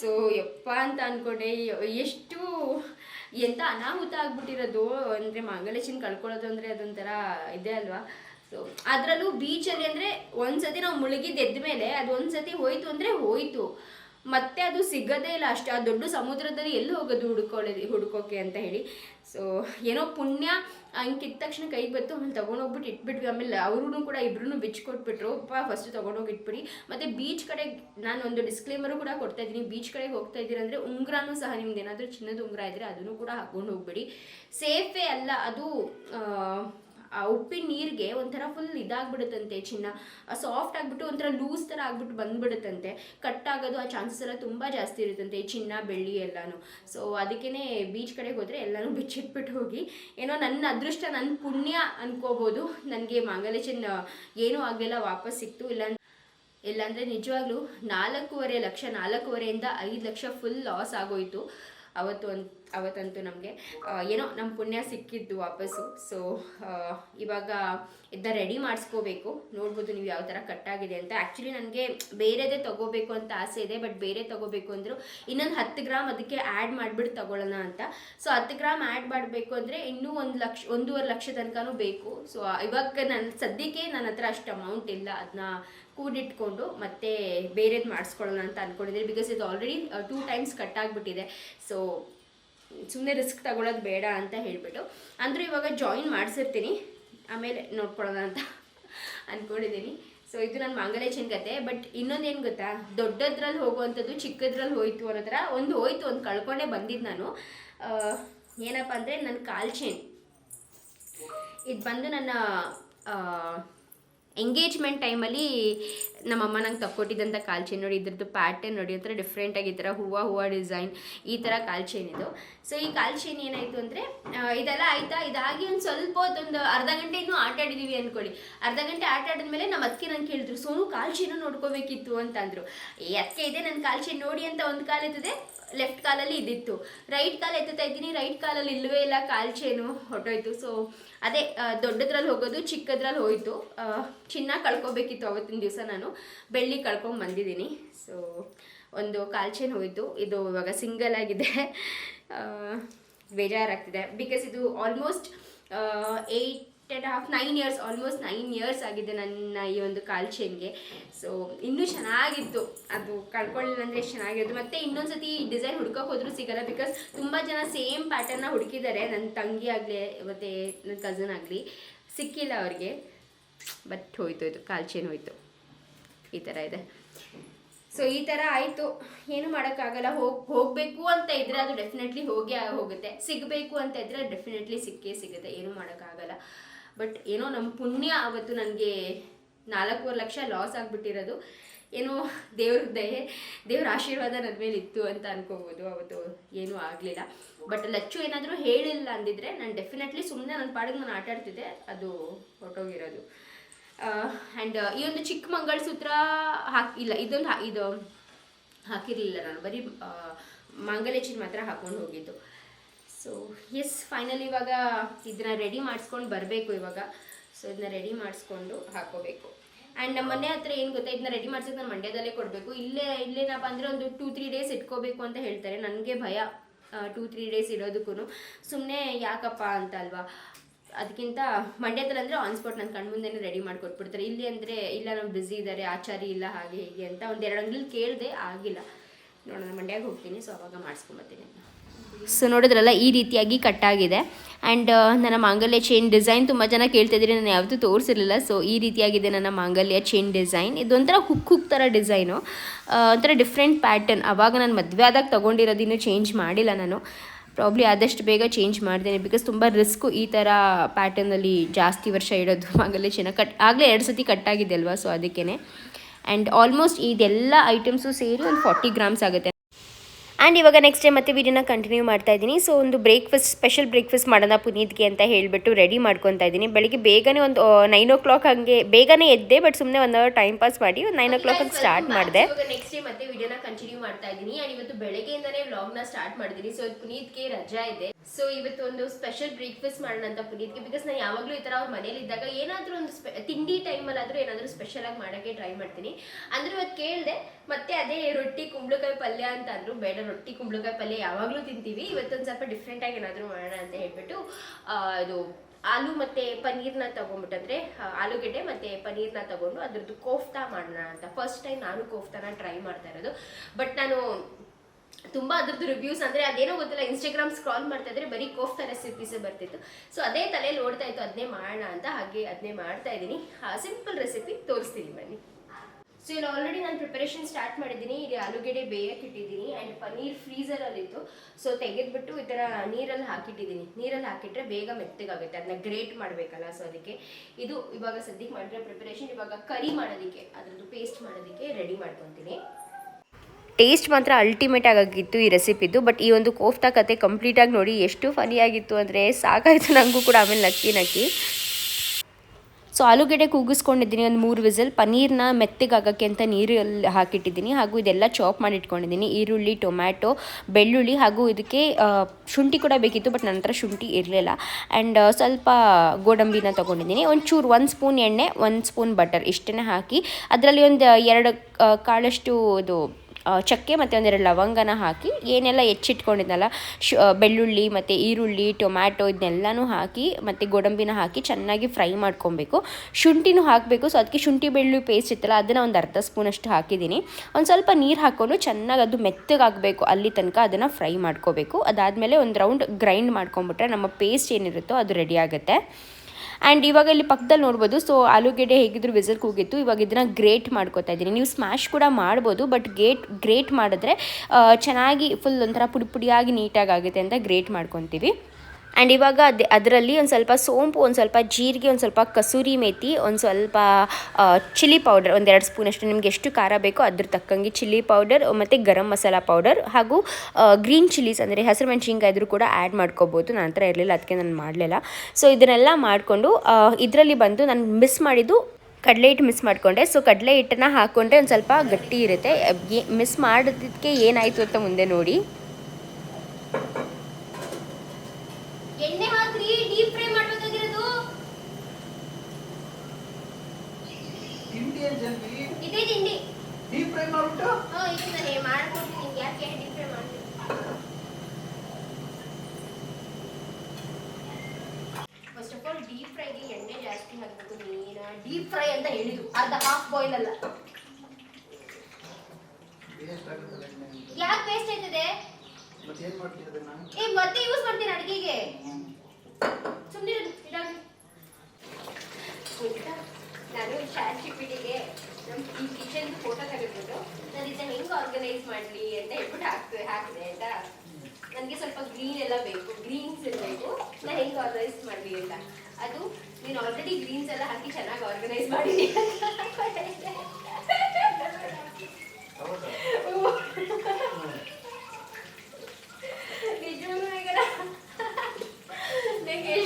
ಸೊ ಯಪ್ಪ ಅಂತ ಅಂದ್ಕೊಂಡೆ ಎಷ್ಟು ಎಂಥ ಅನಾಹುತ ಆಗ್ಬಿಟ್ಟಿರೋದು ಅಂದರೆ ಮಂಗಲೇಶನ್ ಕಳ್ಕೊಳ್ಳೋದು ಅಂದರೆ ಅದೊಂಥರ ಇದೆ ಅಲ್ವಾ? ಸೊ ಅದರಲ್ಲೂ ಬೀಚಲ್ಲಿ ಅಂದರೆ ಒಂದ್ಸತಿ ನಾವು ಮುಳುಗಿದ್ದು ಎದ್ದ ಮೇಲೆ ಅದು ಒಂದ್ಸತಿ ಹೋಯ್ತು ಅಂದರೆ ಹೋಯ್ತು. ಮತ್ತೆ ಅದು ಸಿಗೋದೇ ಇಲ್ಲ ಅಷ್ಟೇ, ಆ ದೊಡ್ಡ ಸಮುದ್ರದಲ್ಲಿ ಎಲ್ಲಿ ಹೋಗೋದು ಹುಡ್ಕೊಳ್ಳೋದು ಹುಡ್ಕೋಕೆ ಅಂತ ಹೇಳಿ. ಸೊ ಏನೋ ಪುಣ್ಯ ಹಂಗೆ ಕಿತ್ತ ತಕ್ಷಣ ಕೈಗೆ ಬಂತು ಆಮೇಲೆ ತೊಗೊಂಡೋಗ್ಬಿಟ್ಟು ಇಟ್ಬಿಟ್ವಿ. ಆಮೇಲೆ ಅವ್ರೂ ಕೂಡ ಇಬ್ರು ಬಿಚ್ಕೊಟ್ಬಿಟ್ರು ಪಾ ಫಸ್ಟ್ ತೊಗೊಂಡೋಗಿ ಇಟ್ಬಿಡಿ. ಮತ್ತು ಬೀಚ್ ಕಡೆ ನಾನು ಒಂದು ಡಿಸ್ಕ್ಲೇಮರು ಕೂಡ ಕೊಡ್ತಾ ಇದ್ದೀನಿ. ಬೀಚ್ ಕಡೆಗೆ ಹೋಗ್ತಾ ಇದ್ದೀರ ಅಂದರೆ ಉಂಗ್ರನೂ ಸಹ ನಿಮ್ದು ಏನಾದರೂ ಚಿನ್ನದ ಉಂಗುರ ಇದ್ದರೆ ಅದನ್ನು ಕೂಡ ಹಾಕೊಂಡು ಹೋಗ್ಬೇಡಿ. ಸೇಫೇ ಅಲ್ಲ, ಅದು ಉಪ್ಪಿನ ನೀರಿಗೆ ಒಂಥರ ಫುಲ್ ಇದಾಗ್ಬಿಡುತ್ತಂತೆ ಚಿನ್ನ. ಸಾಫ್ಟ್ ಆಗಿಬಿಟ್ಟು ಒಂಥರ ಲೂಸ್ ಥರ ಆಗ್ಬಿಟ್ಟು ಬಂದ್ಬಿಡುತ್ತಂತೆ. ಕಟ್ ಆಗೋದು ಆ ಚಾನ್ಸಸ್ ಎಲ್ಲ ತುಂಬ ಜಾಸ್ತಿ ಇರುತ್ತಂತೆ ಚಿನ್ನ, ಬೆಳ್ಳಿ ಎಲ್ಲಾನು. ಸೊ ಅದಕ್ಕೇ ಬೀಚ್ ಕಡೆಗೆ ಹೋದರೆ ಎಲ್ಲನೂ ಬಿಚ್ಚಿಟ್ಬಿಟ್ಟು ಹೋಗಿ. ಏನೋ ನನ್ನ ಅದೃಷ್ಟ ನನ್ನ ಪುಣ್ಯ ಅನ್ಕೋಬೋದು. ನನಗೆ ಮಾಂಗಲ್ಯ ಚಿನ್ನ ಏನೂ ಆಗಲಿಲ್ಲ, ವಾಪಸ್ ಸಿಕ್ತು. ಇಲ್ಲ ಇಲ್ಲಾಂದರೆ ನಿಜವಾಗ್ಲೂ ನಾಲ್ಕೂವರೆ ಲಕ್ಷ, ನಾಲ್ಕೂವರೆಯಿಂದ ಐದು ಲಕ್ಷ ಫುಲ್ ಲಾಸ್ ಆಗೋಯ್ತು. ಅವತ್ತು ಅವತ್ತಂತೂ ನಮಗೆ ಏನೋ ನಮ್ಮ ಪುಣ್ಯ ಸಿಕ್ಕಿದ್ದು ವಾಪಸ್ಸು. ಸೊ ಇವಾಗ ಇದನ್ನ ರೆಡಿ ಮಾಡಿಸ್ಕೋಬೇಕು. ನೋಡ್ಬೋದು ನೀವು ಯಾವ ಥರ ಕಟ್ಟಾಗಿದೆ ಅಂತ. ಆ್ಯಕ್ಚುಲಿ ನನಗೆ ಬೇರೆದೇ ತಗೋಬೇಕು ಅಂತ ಆಸೆ ಇದೆ ಬಟ್ ಬೇರೆ ತಗೋಬೇಕು ಅಂದರು ಇನ್ನೊಂದು ಹತ್ತು ಗ್ರಾಮ್ ಅದಕ್ಕೆ ಆ್ಯಡ್ ಮಾಡಿಬಿಟ್ಟು ತೊಗೊಳ್ಳೋಣ ಅಂತ. ಸೊ ಹತ್ತು ಗ್ರಾಮ್ ಆ್ಯಡ್ ಮಾಡಬೇಕು ಅಂದರೆ ಇನ್ನೂ ಒಂದು ಲಕ್ಷ, ಒಂದೂವರೆ ಲಕ್ಷ ತನಕನೂ ಬೇಕು. ಸೊ ಇವಾಗ ನನ್ನ ಸದ್ಯಕ್ಕೆ ನನ್ನ ಹತ್ರ ಅಷ್ಟು ಅಮೌಂಟ್ ಇಲ್ಲ. ಅದನ್ನ ಕೂಡಿಟ್ಕೊಂಡು ಮತ್ತೆ ಬೇರೆದು ಮಾಡಿಸ್ಕೊಳ್ಳೋಣ ಅಂತ ಅಂದ್ಕೊಂಡಿದ್ದೀನಿ ಬಿಕಾಸ್ ಇದು ಆಲ್ರೆಡಿ ಟೂ ಟೈಮ್ಸ್ ಕಟ್ ಆಗಿಬಿಟ್ಟಿದೆ. ಸೊ ಸುಮ್ಮನೆ ರಿಸ್ಕ್ ತಗೊಳ್ಳೋದು ಬೇಡ ಅಂತ ಹೇಳಿಬಿಟ್ಟು. ಅಂದರೂ ಇವಾಗ ಜಾಯಿನ್ ಮಾಡಿಸಿರ್ತೀನಿ. ಆಮೇಲೆ ನೋಡ್ಕೊಳ್ಳೋಣ ಅಂತ <laughs> ಅಂದ್ಕೊಂಡಿದ್ದೀನಿ ಸೊ ಇದು ನನ್ನ ಮಾಂಗಲೇಶನ್ ಕತೆ. ಬಟ್ ಇನ್ನೊಂದೇನು ಗೊತ್ತಾ? ದೊಡ್ಡದ್ರಲ್ಲಿ ಹೋಗುವಂಥದ್ದು ಚಿಕ್ಕದ್ರಲ್ಲಿ ಹೋಯ್ತು ಅನ್ನೋ ಥರ ಒಂದು ಹೋಯ್ತು, ಒಂದು ಕಳ್ಕೊಂಡೇ ಬಂದಿದ್ದು ನಾನು. ಏನಪ್ಪ ಅಂದರೆ ನನ್ನ ಕಾಲ್ ಚೈನ್ ಇದು ಬಂದು ನನ್ನ ಎಂಗೇಜ್ಮೆಂಟ್ ಟೈಮಲ್ಲಿ ನಮ್ಮಮ್ಮ ನಂಗೆ ತಕ್ಕೊಟ್ಟಿದ್ದಂಥ ಕಾಲ್ ಚೈನ್ ನೋಡಿ, ಇದ್ರದ್ದು ಪ್ಯಾಟರ್ನ್ ನೋಡಿ, ಒಂಥರ ಡಿಫ್ರೆಂಟಾಗಿ ಈ ಥರ ಹೂವು ಹೂವು ಡಿಸೈನ್ ಈ ಥರ ಕಾಲ್ ಚೈನ್ ಇದು. ಸೊ ಈ ಕಾಲ್ ಚೈನ್ ಏನಾಯಿತು ಅಂದರೆ ಇದೆಲ್ಲ ಆಯಿತಾ? ಇದಾಗಿ ಒಂದು ಸ್ವಲ್ಪ ಹೊತ್ತೊಂದು ಅರ್ಧ ಗಂಟೆ ಇನ್ನೂ ಆಟ ಆಡಿದ್ದೀವಿ ಅಂದ್ಕೊಳ್ಳಿ ಅರ್ಧ ಗಂಟೆ ಆಟ ಆಡಿದ್ಮೇಲೆ ನಮ್ಮ ಅದಕ್ಕೆ ನಂಗೆ ಕೇಳಿದ್ರು, ಸೋನು ಕಾಲ್ ಚೈನು ನೋಡ್ಕೋಬೇಕಿತ್ತು ಅಂತಂದರು ಏ ಅದಕ್ಕೆ ಇದೆ ನನ್ನ ಕಾಲ್ ಚೈನ್ ನೋಡಿ ಅಂತ ಒಂದು ಕಾಲ್ ಎತ್ತದೆ ಲೆಫ್ಟ್ ಕಾಲಲ್ಲಿ ಇದ್ದಿತ್ತು. ರೈಟ್ ಕಾಲ್ ಎತ್ತುತ್ತಾ ಇದ್ದೀನಿ ರೈಟ್ ಕಾಲಲ್ಲಿ ಇಲ್ಲವೇ ಇಲ್ಲ, ಕಾಲ್ ಚೇನು ಹೊಟ್ಟೋಯ್ತು ಸೊ ಅದೇ ದೊಡ್ಡದ್ರಲ್ಲಿ ಹೋಗೋದು, ಚಿಕ್ಕದ್ರಲ್ಲಿ ಹೋಯ್ತು. ಚಿನ್ನ ಕಳ್ಕೊಬೇಕಿತ್ತು ಅವತ್ತಿನ ದಿವಸ ನಾನು. ಬೆಳ್ಳಿ ಕಳ್ಕೊಂಡು ಬಂದಿದ್ದೀನಿ. ಸೊ ಒಂದು ಕಾಲ್ ಚೈನ್ ಹೋಯಿತು. ಇದು ಇವಾಗ ಸಿಂಗಲ್ ಆಗಿದೆ. ಬೇಜಾರಾಗ್ತಿದೆ. ಬಿಕಾಸ್ ಇದು almost eight and half nine years almost nine years ಆಗಿದೆ ನನ್ನ ಈ ಒಂದು ಕಾಲ್ ಚೈನ್ಗೆ ಸೊ ಇನ್ನೂ ಚೆನ್ನಾಗಿತ್ತು. ಅದು ಕಳ್ಕೊಳ್ಳಿಲ್ಲ ಅಂದರೆ ಎಷ್ಟು ಚೆನ್ನಾಗಿರೋದು ಮತ್ತು ಇನ್ನೊಂದು ಸತಿ ಡಿಸೈನ್ ಹುಡ್ಕೋಕೆ ಹೋದರೂ ಸಿಗಲ್ಲ ಬಿಕಾಸ್ ತುಂಬ ಜನ ಸೇಮ್ ಪ್ಯಾಟರ್ನ ಹುಡುಕಿದ್ದಾರೆ. ನನ್ನ ತಂಗಿ ಆಗಲಿ, ಮತ್ತು ನನ್ನ ಕಸನ್ ಆಗಲಿ. ಸಿಕ್ಕಿಲ್ಲ ಅವ್ರಿಗೆ. ಬಟ್ ಹೋಯ್ತು ಹೋಯ್ತು. ಕಾಲ್ ಚೈನ್ ಹೋಯ್ತು. ಈ ಥರ ಇದೆ. ಸೊ ಈ ಥರ ಆಯಿತು. ಏನು ಮಾಡೋಕ್ಕಾಗಲ್ಲ. ಹೋಗಿ, ಹೋಗಬೇಕು ಅಂತ ಇದ್ದರೆ ಅದು ಡೆಫಿನೆಟ್ಲಿ ಹೋಗಿ, ಹೋಗುತ್ತೆ. ಸಿಗಬೇಕು ಅಂತ ಇದ್ದರೆ ಡೆಫಿನೆಟ್ಲಿ ಸಿಕ್ಕೇ ಸಿಗುತ್ತೆ. ಏನು ಮಾಡೋಕ್ಕಾಗಲ್ಲ. ಬಟ್ ಏನೋ ನಮ್ಮ ಪುಣ್ಯ ಆವತ್ತು ನನಗೆ ನಾಲ್ಕೂವರೆ ಲಕ್ಷ ಲಾಸ್ ಆಗಿಬಿಟ್ಟಿರೋದು. ಏನೋ ದೇವ್ರ ದಯೆ, ದೇವ್ರ ಆಶೀರ್ವಾದ ನನ್ನ ಮೇಲೆ ಇತ್ತು ಅಂತ ಅನ್ಕೋಬೋದು. ಅವತ್ತು ಏನೂ ಆಗಲಿಲ್ಲ. ಬಟ್ ಲಚ್ಚು ಏನಾದರೂ ಹೇಳಿಲ್ಲ ಅಂದಿದ್ರೆ ನಾನು ಡೆಫಿನೆಟ್ಲಿ ಸುಮ್ಮನೆ ನನ್ನ ಪಾಡಿಗೆ ನಾನು ಆಟಾಡ್ತಿದ್ದೆ ಅದು ಹೊರಟೋಗಿರೋದು. ಆ್ಯಂಡ್ ಈ ಒಂದು ಚಿಕ್ಕ ಮಂಗಳಸೂತ್ರ ಹಾಕಿಲ್ಲ ಇದೊಂದು ಇದು ಹಾಕಿರಲಿಲ್ಲ ನಾನು. ಬರೀ ಮಾಂಗಲ್ಯಚಿನ್ ಮಾತ್ರ ಹಾಕೊಂಡು ಹೋಗಿದ್ದು. ಸೊ ಎಸ್ ಫೈನಲ್ ಇವಾಗ ಇದನ್ನ ರೆಡಿ ಮಾಡಿಸ್ಕೊಂಡು ಬರಬೇಕು ಇವಾಗ. ಸೊ ಇದನ್ನ ರೆಡಿ ಮಾಡಿಸ್ಕೊಂಡು ಹಾಕೋಬೇಕು ಆ್ಯಂಡ್ ನಮ್ಮ ಮನೆ ಹತ್ರ ಏನು ಗೊತ್ತಾ? ಇದನ್ನ ರೆಡಿ ಮಾಡ್ಸೋಕೆ ನಾನು ಮಂಡ್ಯದಲ್ಲೇ ಕೊಡಬೇಕು. ಇಲ್ಲೇ ಇಲ್ಲೇನಪ್ಪ ಅಂದರೆ ಒಂದು ಟೂ ತ್ರೀ ಡೇಸ್ ಇಟ್ಕೋಬೇಕು ಅಂತ ಹೇಳ್ತಾರೆ. ನನಗೆ ಭಯ. ಟೂ ತ್ರೀ ಡೇಸ್ ಇಡೋದಕ್ಕೂ ಸುಮ್ಮನೆ ಯಾಕಪ್ಪ ಅಂತ ಅಲ್ವಾ ಅದಕ್ಕಿಂತ ಮಂಡ್ಯದಲ್ಲಿ ಅಂದರೆ ಆನ್ ಸ್ಪಾಟ್ ನನ್ನ ಮುಂದೆ ರೆಡಿ ಮಾಡಿ ಕೊಟ್ಬಿಡ್ತಾರೆ. ಇಲ್ಲಿ ಅಂದರೆ, ಇಲ್ಲ, ನಾವು ಬ್ಯುಸಿ ಇದ್ದಾರೆ ಆಚಾರಿ ಇಲ್ಲ, ಹಾಗೆ ಹೀಗೆ ಅಂತ ಒಂದು ಎರಡು ಅಂಗ್ಲಿ ಕೇಳಿದೆ ಆಗಿಲ್ಲ. ನೋಡೋಣ ಮಂಡ್ಯಕ್ಕೆ ಹೋಗ್ತೀನಿ. ಸೊ ಅವಾಗ ಮಾಡಿಸ್ಕೊಂಬರ್ತೀನಿ ಸೊ ನೋಡಿದ್ರಲ್ಲ, ಈ ರೀತಿಯಾಗಿ ಕಟ್ಟಾಗಿದೆ ಆ್ಯಂಡ್ ನನ್ನ ಮಾಂಗಲ್ಯ ಚೈನ್ ಡಿಸೈನ್ ತುಂಬ ಜನ ಕೇಳ್ತಿದ್ದೀರಿ, ನಾನು ಯಾವತ್ತೂ ತೋರಿಸಿರಲಿಲ್ಲ. ಸೊ ಈ ರೀತಿಯಾಗಿದೆ ನನ್ನ ಮಾಂಗಲ್ಯ ಚೈನ್ ಡಿಸೈನ್ ಇದೊಂಥರ ಹುಕ್ ಹುಕ್ ಥರ ಡಿಸೈನು ಒಂಥರ ಡಿಫ್ರೆಂಟ್ ಪ್ಯಾಟರ್ನ್ ಆವಾಗ ನಾನು ಮದುವೆ ಆದಾಗ ತೊಗೊಂಡಿರೋದು ಚೇಂಜ್ ಮಾಡಿಲ್ಲ ನಾನು. ಪ್ರಾಬ್ಲಿ ಆದಷ್ಟು ಬೇಗ ಚೇಂಜ್ ಮಾಡ್ತೇನೆ ಬಿಕಾಸ್ ತುಂಬ ರಿಸ್ಕು ಈ ಥರ ಪ್ಯಾಟರ್ನಲ್ಲಿ ಜಾಸ್ತಿ ವರ್ಷ ಇಡೋದು <laughs> ಮಾಂಗಲ್ಯ ಚೈನ ಕಟ್ ಆಗಲೇ ಎರಡು ಸತಿ ಕಟ್ಟಾಗಿದೆ ಅಲ್ವಾ ಸೊ ಅದಕ್ಕೇ ಆ್ಯಂಡ್ ಆಲ್ಮೋಸ್ಟ್ ಇದೆಲ್ಲ ಐಟಮ್ಸು ಸೇರಿ ಒಂದು ಫಾರ್ಟಿ ಗ್ರಾಮ್ಸ್ ಆಗುತ್ತೆ. ಆ್ಯಂಡ್ ಇವಾಗ ನೆಕ್ಸ್ಟ್ ಡೇ ಮತ್ತೆ ವಿಡಿಯೋನ ಕಂಟಿನ್ಯೂ ಮಾಡ್ತಾ ಇದ್ದೀನಿ. ಸೊ ಒಂದು ಬ್ರೇಕ್ಫಾಸ್ಟ್ ಸ್ಪೆಷಲ್ ಬ್ರೇಕ್ಫಾಸ್ಟ್ ಮಾಡೋಣ ಪುನೀತ್ಗೆ ಅಂತ ಹೇಳಿಬಿಟ್ಟು ರೆಡಿ ಮಾಡ್ಕೊತಾ ಇದ್ದೀನಿ. ಬೆಳಿಗ್ಗೆ ಬೇಗನೆ ಒಂದು ನೈನ್ ಓ ಕ್ಲಾಕ್ ಹಂಗೆ ಬೇಗನೆ ಎದ್ದೆ ಬಟ್ ಸುಮ್ಮನೆ ಒಂದು ಟೈಮ್ ಪಾಸ್ ಮಾಡಿ ಒಂದು ನೈನ್ ಓ ಕ್ಲಾಕ್ ಹಂಗೆ ಸ್ಟಾರ್ಟ್ ಮಾಡಿದೆ. ನೆಕ್ಸ್ಟ್ ಡೇ ಮತ್ತೆ ವಿಡಿಯೋನ ಕಂಟಿನ್ಯೂ ಮಾಡ್ತಾ ಇದ್ದೀನಿ. ಆ್ಯಂಡ್ ಇವತ್ತು ಬೆಳಗ್ಗೆಯಿಂದನೇ ವ್ಲಾಗ್ನ ಸ್ಟಾರ್ಟ್ ಮಾಡಿದ್ದೀನಿ. ಸೊ ಪುನೀತ್ಗೆ ರಜಾ ಇದೆ. ಸೊ ಇವತ್ತು ಒಂದು ಸ್ಪೆಷಲ್ ಬ್ರೇಕ್ಫಾಸ್ಟ್ ಮಾಡೋಣ ಅಂತ ಪುನೀತ್ಗೆ ಬಿಕಾಸ್ ನಾನು ಯಾವಾಗಲೂ ಈ ಥರ ಅವ್ರ ಮನೇಲಿ ಇದ್ದಾಗ ಏನಾದರೂ ಒಂದು ಸ್ಪೆ ತಿಂಡಿ ಟೈಮಲ್ಲಾದರೂ ಏನಾದರೂ ಸ್ಪೆಷಲ್ ಆಗಿ ಮಾಡೋಕ್ಕೆ ಟ್ರೈ ಮಾಡ್ತೀನಿ. ಅಂದರೆ ಇವತ್ತು ಕೇಳಿದೆ ಮತ್ತೆ ಅದೇ ರೊಟ್ಟಿ ಕುಂಬಳಕಾಯಿ ಪಲ್ಯ ಅಂತ ಅಂದರು. ಬೇಡ ರೊಟ್ಟಿ ಕುಂಬಳಕಾಯಿ ಪಲ್ಯ ಯಾವಾಗಲೂ ತಿಂತೀವಿ. ಇವತ್ತೊಂದು ಸ್ವಲ್ಪ ಡಿಫ್ರೆಂಟಾಗಿ ಏನಾದರೂ ಮಾಡೋಣ ಅಂತ ಹೇಳ್ಬಿಟ್ಟು ಇದು ಆಲೂ ಮತ್ತು ಪನ್ನೀರ್ನ ಆ, ಆಲೂಗೆಡ್ಡೆ ಮತ್ತು ಪನ್ನೀರ್ನ ತಗೊಂಡು ಅದ್ರದ್ದು ಕೋಫ್ತಾ ಮಾಡೋಣ ಅಂತ. ಫಸ್ಟ್ ಟೈಮ್ ನಾನು ಕೋಫ್ತಾನ ಟ್ರೈ ಮಾಡ್ತಾ ಇರೋದು. ಬಟ್ ನಾನು ತುಂಬಾ ಅದ್ರದ್ದು ರಿವ್ಯೂಸ್ ಅಂದ್ರೆ ಅದೇನೋ ಗೊತ್ತಿಲ್ಲ ಇನ್ಸ್ಟಾಗ್ರಾಮ್ ಸ್ಕ್ರಾಲ್ ಮಾಡ್ತಾ ಇದ್ರೆ ಬರೀ ಕೋಫ್ತಾ ರೆಸಿಪೀಸೇ ಬರ್ತಿತ್ತು. ಸೊ ಅದೇ ತಲೆಯಲ್ಲಿ ಓಡ್ತಾ ಇತ್ತು ಅದನ್ನೇ ಮಾಡೋಣ ಅಂತ ಹಾಗೆ ಅದನ್ನೇ ಮಾಡ್ತಾ ಇದ್ದೀನಿ. ಸಿಂಪಲ್ ರೆಸಿಪಿ ತೋರಿಸ್ತೀನಿ ಬನ್ನಿ. ಸೊ ಇಲ್ಲಿ ಆಲ್ರೆಡಿ ನಾನು ಪ್ರಿಪರೇಷನ್ ಸ್ಟಾರ್ಟ್ ಮಾಡಿದ್ದೀನಿ. ಇಲ್ಲಿ ಆಲೂಗೆಡ್ಡೆ ಬೇಯಕ್ಕೆ ಇಟ್ಟಿದ್ದೀನಿ ಆ್ಯಂಡ್ ಪನ್ನೀರ್ ಫ್ರೀಸರಲ್ಲಿತ್ತು ಸೊ ತೆಗೆದ್ಬಿಟ್ಟು ಈ ಥರ ನೀರಲ್ಲಿ ಹಾಕಿಟ್ಟಿದ್ದೀನಿ. ನೀರಲ್ಲಿ ಹಾಕಿಟ್ರೆ ಬೇಗ ಮೆತ್ತಗಾಗುತ್ತೆ. ಅದನ್ನ ಗ್ರೇಟ್ ಮಾಡಬೇಕಲ್ಲ ಸೊ ಅದಕ್ಕೆ ಇದು ಇವಾಗ ಸದ್ಯಕ್ಕೆ ಮಾಡಿರೋ ಪ್ರಿಪರೇಷನ್ ಇವಾಗ ಕರಿ ಮಾಡೋದಕ್ಕೆ, ಅದರದ್ದು ಪೇಸ್ಟ್ ಮಾಡೋದಕ್ಕೆ ರೆಡಿ ಮಾಡ್ಕೊತೀನಿ. ಟೇಸ್ಟ್ ಮಾತ್ರ ಅಲ್ಟಿಮೇಟ್ ಆಗಿತ್ತು ಈ ರೆಸಿಪಿದು ಬಟ್ ಈ ಒಂದು ಕೋಫ್ತಾ ಕತೆ ಕಂಪ್ಲೀಟಾಗಿ ನೋಡಿ ಎಷ್ಟು ಫನಿಯಾಗಿತ್ತು ಅಂದರೆ ಸಾಕಾಯಿತು ನನಗೂ ಕೂಡ, ಆಮೇಲೆ ನಕ್ಕಿ ನಕ್ಕಿ. ಸೊ ಆಲೂಗಡ್ಡೆ ಕೂಗಿಸ್ಕೊಂಡಿದ್ದೀನಿ, ಒಂದು ಮೂರು ವಿಸಲ್. ಪನ್ನೀರ್ನ ಮೆತ್ತಗಾಗಕ್ಕೆ ಅಂತ ನೀರು ಹಾಕಿಟ್ಟಿದ್ದೀನಿ, ಹಾಗೂ ಇದೆಲ್ಲ ಚಾಪ್ ಮಾಡಿ ಇಟ್ಕೊಂಡಿದ್ದೀನಿ ಈರುಳ್ಳಿ, ಟೊಮ್ಯಾಟೊ, ಬೆಳ್ಳುಳ್ಳಿ, ಹಾಗೂ ಇದಕ್ಕೆ ಶುಂಠಿ ಕೂಡ ಬೇಕಿತ್ತು ಬಟ್ ನಂತರ ಶುಂಠಿ ಇರಲಿಲ್ಲ. ಆ್ಯಂಡ್ ಸ್ವಲ್ಪ ಗೋಡಂಬಿನ ತೊಗೊಂಡಿದ್ದೀನಿ. ಒಂಚೂರು ಒಂದು ಸ್ಪೂನ್ ಎಣ್ಣೆ, ಒಂದು ಸ್ಪೂನ್ ಬಟರ್ ಇಷ್ಟನ್ನೇ ಹಾಕಿ, ಅದರಲ್ಲಿ ಒಂದು ಎರಡು ಕಾಳಷ್ಟು ಇದು ಚಕ್ಕೆ ಮತ್ತು ಒಂದೆರಡು ಲವಂಗನ ಹಾಕಿ, ಏನೆಲ್ಲ ಹೆಚ್ಚಿಟ್ಕೊಂಡಿದ್ನಲ್ಲ, ಶು ಬೆಳ್ಳುಳ್ಳಿ ಮತ್ತು ಈರುಳ್ಳಿ, ಟೊಮ್ಯಾಟೊ ಇದನ್ನೆಲ್ಲನೂ ಹಾಕಿ ಮತ್ತು ಗೋಡಂಬಿನ ಹಾಕಿ ಚೆನ್ನಾಗಿ ಫ್ರೈ ಮಾಡ್ಕೊಬೇಕು. ಶುಂಠಿನೂ ಹಾಕಬೇಕು. ಸೊ ಅದಕ್ಕೆ ಶುಂಠಿ, ಬೆಳ್ಳುಳ್ಳಿ ಪೇಸ್ಟ್ ಇತ್ತಲ್ಲ, ಅದನ್ನು ಒಂದು ಅರ್ಧ ಸ್ಪೂನಷ್ಟು ಹಾಕಿದ್ದೀನಿ. ಒಂದು ಸ್ವಲ್ಪ ನೀರು ಹಾಕ್ಕೊಂಡು ಚೆನ್ನಾಗಿ ಅದು ಮೆತ್ತಗಾಗಬೇಕು. ಅಲ್ಲಿ ತನಕ ಅದನ್ನು ಫ್ರೈ ಮಾಡ್ಕೋಬೇಕು. ಅದಾದಮೇಲೆ ಒಂದು ರೌಂಡ್ ಗ್ರೈಂಡ್ ಮಾಡ್ಕೊಂಬಿಟ್ರೆ ನಮ್ಮ ಪೇಸ್ಟ್ ಏನಿರುತ್ತೋ ಅದು ರೆಡಿ ಆಗುತ್ತೆ. ಆ್ಯಂಡ್ ಇವಾಗ ಇಲ್ಲಿ ಪಕ್ಕದಲ್ಲಿ ನೋಡ್ಬೋದು ಸೊ ಆಲೂಗೆಡ್ಡೆ ಹೇಗಿದ್ರು ವಿಸಲ್ ಕೂಗಿತ್ತು ಇವಾಗ ಇದನ್ನ ಗ್ರೇಟ್ ಮಾಡ್ಕೊತಾ ಇದ್ದೀನಿ. ನೀವು ಸ್ಮ್ಯಾಶ್ ಕೂಡ ಮಾಡ್ಬೋದು ಬಟ್ ಗೇಟ್ ಗ್ರೇಟ್ ಮಾಡಿದ್ರೆ ಚೆನ್ನಾಗಿ ಫುಲ್ ಒಂಥರ ಪುಡಿ ಪುಡಿಯಾಗಿ ನೀಟಾಗಿ ಆಗುತ್ತೆ ಅಂತ ಗ್ರೇಟ್ ಮಾಡ್ಕೊತೀವಿ. ಆ್ಯಂಡ್ ಇವಾಗ ಅದೇ, ಅದರಲ್ಲಿ ಒಂದು ಸ್ವಲ್ಪ ಸೋಂಪು, ಒಂದು ಸ್ವಲ್ಪ ಜೀರಿಗೆ, ಒಂದು ಸ್ವಲ್ಪ ಕಸೂರಿ ಮೇತಿ, ಒಂದು ಸ್ವಲ್ಪ ಚಿಲ್ಲಿ ಪೌಡರ್ ಒಂದೆರಡು ಸ್ಪೂನಷ್ಟು ನಿಮ್ಗೆ ಎಷ್ಟು ಖಾರ ಬೇಕೋ ಅದ್ರ ತಕ್ಕಂಗೆ ಚಿಲ್ಲಿ ಪೌಡರ್ ಮತ್ತು ಗರಂ ಮಸಾಲ ಪೌಡರ್ ಹಾಗೂ ಗ್ರೀನ್ ಚಿಲ್ಲೀಸ್ ಅಂದರೆ ಹಸಿರು ಮೆಣಸಿನ್ಕಾಯಿ ಇದ್ರೂ ಕೂಡ ಆ್ಯಡ್ ಮಾಡ್ಕೋಬೋದು. ನನ್ನ ಹತ್ರ ಇರಲಿಲ್ಲ ಅದಕ್ಕೆ ನಾನು ಮಾಡಲಿಲ್ಲ. ಸೊ ಇದನ್ನೆಲ್ಲ ಮಾಡಿಕೊಂಡು ಇದರಲ್ಲಿ ಬಂದು ನಾನು ಮಿಸ್ ಮಾಡಿದ್ದು ಕಡಲೆ ಹಿಟ್ಟು ಮಿಸ್ ಮಾಡಿಕೊಂಡೆ. ಸೊ ಕಡಲೆ ಹಿಟ್ಟನ್ನು ಹಾಕ್ಕೊಂಡ್ರೆ ಒಂದು ಸ್ವಲ್ಪ ಗಟ್ಟಿ ಇರುತ್ತೆ. ಮಿಸ್ ಮಾಡೋದಕ್ಕೆ ಏನಾಯಿತು ಅಂತ ಮುಂದೆ ನೋಡಿ ಎಣ್ಣೆ ಹಾಕ್ರಿ ಡೀಪ್ ಫ್ರೈ ಮಾಡ್ಬೇಕಾಗಿರೋದು ತಿಂಡಿ ಏನ್ ಜಲ್ದಿ ಇದೇ ತಿಂಡಿ. ಡೀಪ್ ಫ್ರೈ ಮಾಡ್ಬಿಟ್ಟು? ಹಾ ಇದು ನಾನು ಮಾಡ್ಕೊಡ್ತೀನಿ ನಿಮ್ಗೆ ಯಾಕೆ ಡೀಪ್ ಫ್ರೈ ಮಾಡ್ತೀನಿ. ಫಸ್ಟ್ ಆಫ್ ಆಲ್ ಡೀಪ್ ಫ್ರೈಗೆ ಎಣ್ಣೆ ಜಾಸ್ತಿ ಹಾಕ್ಬೇಕು ನೀನು ಡೀಪ್ ಫ್ರೈ ಅಂತ ಹೇಳಿದ್ರು ಅರ್ಧ ಹಾಫ್ ಬಾಯ್ಲ್ ಅಲ್ಲ. ಯಾಕೆ ವೇಸ್ಟ್ ಆಯ್ತದೆ? ಮತ್ತೆ ಏನ್ ಮಾಡ್ತೀಯ ಅದನ್ನ ಏ ಮತ್ತೆ ಯೂಸ್ ಮಾಡ್ತೀನಿ ಅಡುಗೆಗೆ ಹ್ಮ್. ಸುಮ್ಮನೆ ಇಡಾಗಿ ನಾನು ಚಾಟ್ ಜಿಪಿಟಿಗೆ ನಮ್ಮ ಈ ಕಿಚನ್ ಫೋಟೋ ತೆಗೆದ್ಬಿಟ್ಟು ನಾನು ಇದನ್ನ ಹೆಂಗೆ ಆರ್ಗನೈಸ್ ಮಾಡ್ಲಿ ಅಂತ ಹೇಳ್ಬಿಟ್ಟು ಹಾಕ್ತೇವೆ, ಹಾಕಿದೆ, ಆಯ್ತಾ? ನನಗೆ ಸ್ವಲ್ಪ ಗ್ರೀನ್ ಎಲ್ಲ ಬೇಕು. ಗ್ರೀನ್ಸ್ ಇರಬೇಕು. ನಾನು ಹೆಂಗೆ ಆರ್ಗನೈಸ್ ಮಾಡಲಿ ಅಂತ. ಅದು ನೀನು ಆಲ್ರೆಡಿ ಗ್ರೀನ್ಸ್ ಎಲ್ಲ ಹಾಕಿ ಚೆನ್ನಾಗಿ ಆರ್ಗನೈಸ್ ಮಾಡಿದ್ದೀನಿ ಹೌದಾ? ನಿಜವಾಗ್ಲೂ ನನಗೆ ನಂಗೆ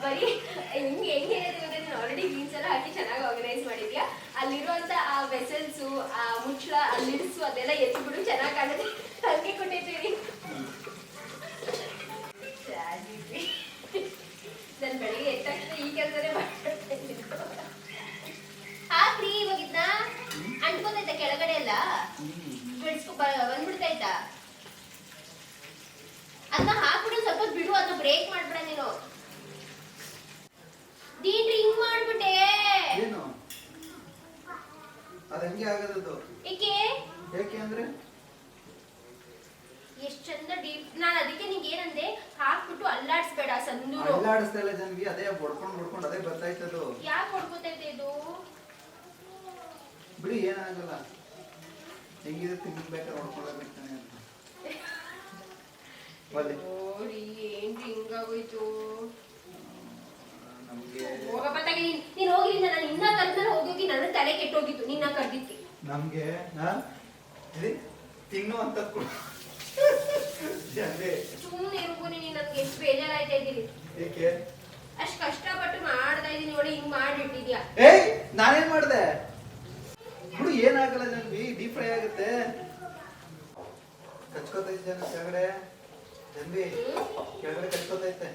ಬರೀ ಹಿಂಗೆ ಹೆಂಗೆ ಹೇಳಿದ್ರೆ ನೀನು ಆಲ್ರೆಡಿ ಗ್ರೀನ್ಸ್ ಎಲ್ಲ ಹಾಕಿ ಚೆನ್ನಾಗಿ ಆರ್ಗನೈಸ್ ಮಾಡಿದ್ಯಾ ಅಲ್ಲಿರುವಂತ ಆ ವೆಸಲ್ಸು ಆ ಮುಚ್ಚಳ ಆ ಲಿಡ್ಸು ಅದೆಲ್ಲ ಎತ್ಬಿಡು ಚೆನ್ನಾಗಿ ಕಾಣುತ್ತೆ ಹಂಗೆ ಕೊಟ್ಟಿದ್ದೀರಿ ನಾನು ಬೆಳಿಗ್ಗೆ ಎದ್ದ ತಕ್ಷಣ ಈ ಕೆಲಸನೇ ಮಾಡ್ತೀನಿ ಅದನ್ನ ಹಾಕ್ಬಿಟ್ಟು ಸ್ವಲ್ಪ ಹೊತ್ತು ಬಿಡು ಅದನ್ನ ಬ್ರೇಕ್ ಮಾಡ್ಬೇಡ ನೀನು ದೀನ್ ಹಿಂಗ್ ಮಾಡ್ಬಿಟ್ಟೆ ಏನು ಅದು ಹಂಗೆ ಆಗದದು ಏಕೆ ಯಾಕೆ ಅಂದ್ರೆ ಎಷ್ಟ್ ಚಂದ ಡೀಪ್ ನಾನು ಅದಕ್ಕೆ ನಿಂಗೆ ಏನಂದೆ? ಹಾಕ್ಬಿಟ್ಟು ಅಲ್ಲಾಡಿಸ್ಬೇಡ ಸಂದೂರು ಅಲ್ಲಾಡಿಸ್ತಾ ಇಲ್ಲ ಅದೇ ಹೊಡ್ಕೊಂಡು ಹೊಡ್ಕೊಂಡು ಅದೇ ಬರ್ತಾಯ್ತದು ಯಾಕೆ ಹೊಡ್ಕೋತೈತೆ ಇದು? ಬಿಡಿ ಏನಾಗಲ್ಲ. ಹೆಂಗಿದೆ ತಿನ್ಬೇಕಾದ್ರೆ ಅಂತ. ಒಳ್ಳೆ ನೋಡಿ ಏನ್ ಹಿಂಗಾಗೋಯ್ತು? ನಮ್ಗೆ ಹೋಗಪ್ಪ ತಗೆ ನೀನ್ ಹೋಗಿರಿಂದ ನಾನು ಇನ್ನ ನನ್ನ ತಲೆ ಕೆಟ್ಟೋಗಿತ್ತು ನಿನ್ನ ನಮ್ಗೆ ಹಾ ಇದು ತಿನ್ನು ಅಂತ ಕೊಡು ಜನ್ವಿ <laughs> ಸುಮ್ಮನೆ ಇರ್ಬೋದು ನೀನ್ ನನ್ಗೆ ಎಷ್ಟು ಬೇಜಾರಾಯ್ತಾ ಇದ್ದೀನಿ ಏಕೆ? ಅಷ್ಟ್ ಕಷ್ಟಪಟ್ಟು ಮಾಡ್ತಾ ಇದೀನಿ ನೋಡಿ ಹಿಂಗ್ ಮಾಡಿಟ್ಟಿದ್ಯಾ ಏಯ್ ನಾನೇನ್ ಮಾಡ್ದೆ? ಬಿಡು ಏನಾಗಲ್ಲ ನನ್ಗೆ ಡೀಪ್ ಫ್ರೈ ಆಗುತ್ತೆ. ಕಚ್ಕೋತಾ ಜನ ಕೆಳಗಡೆ?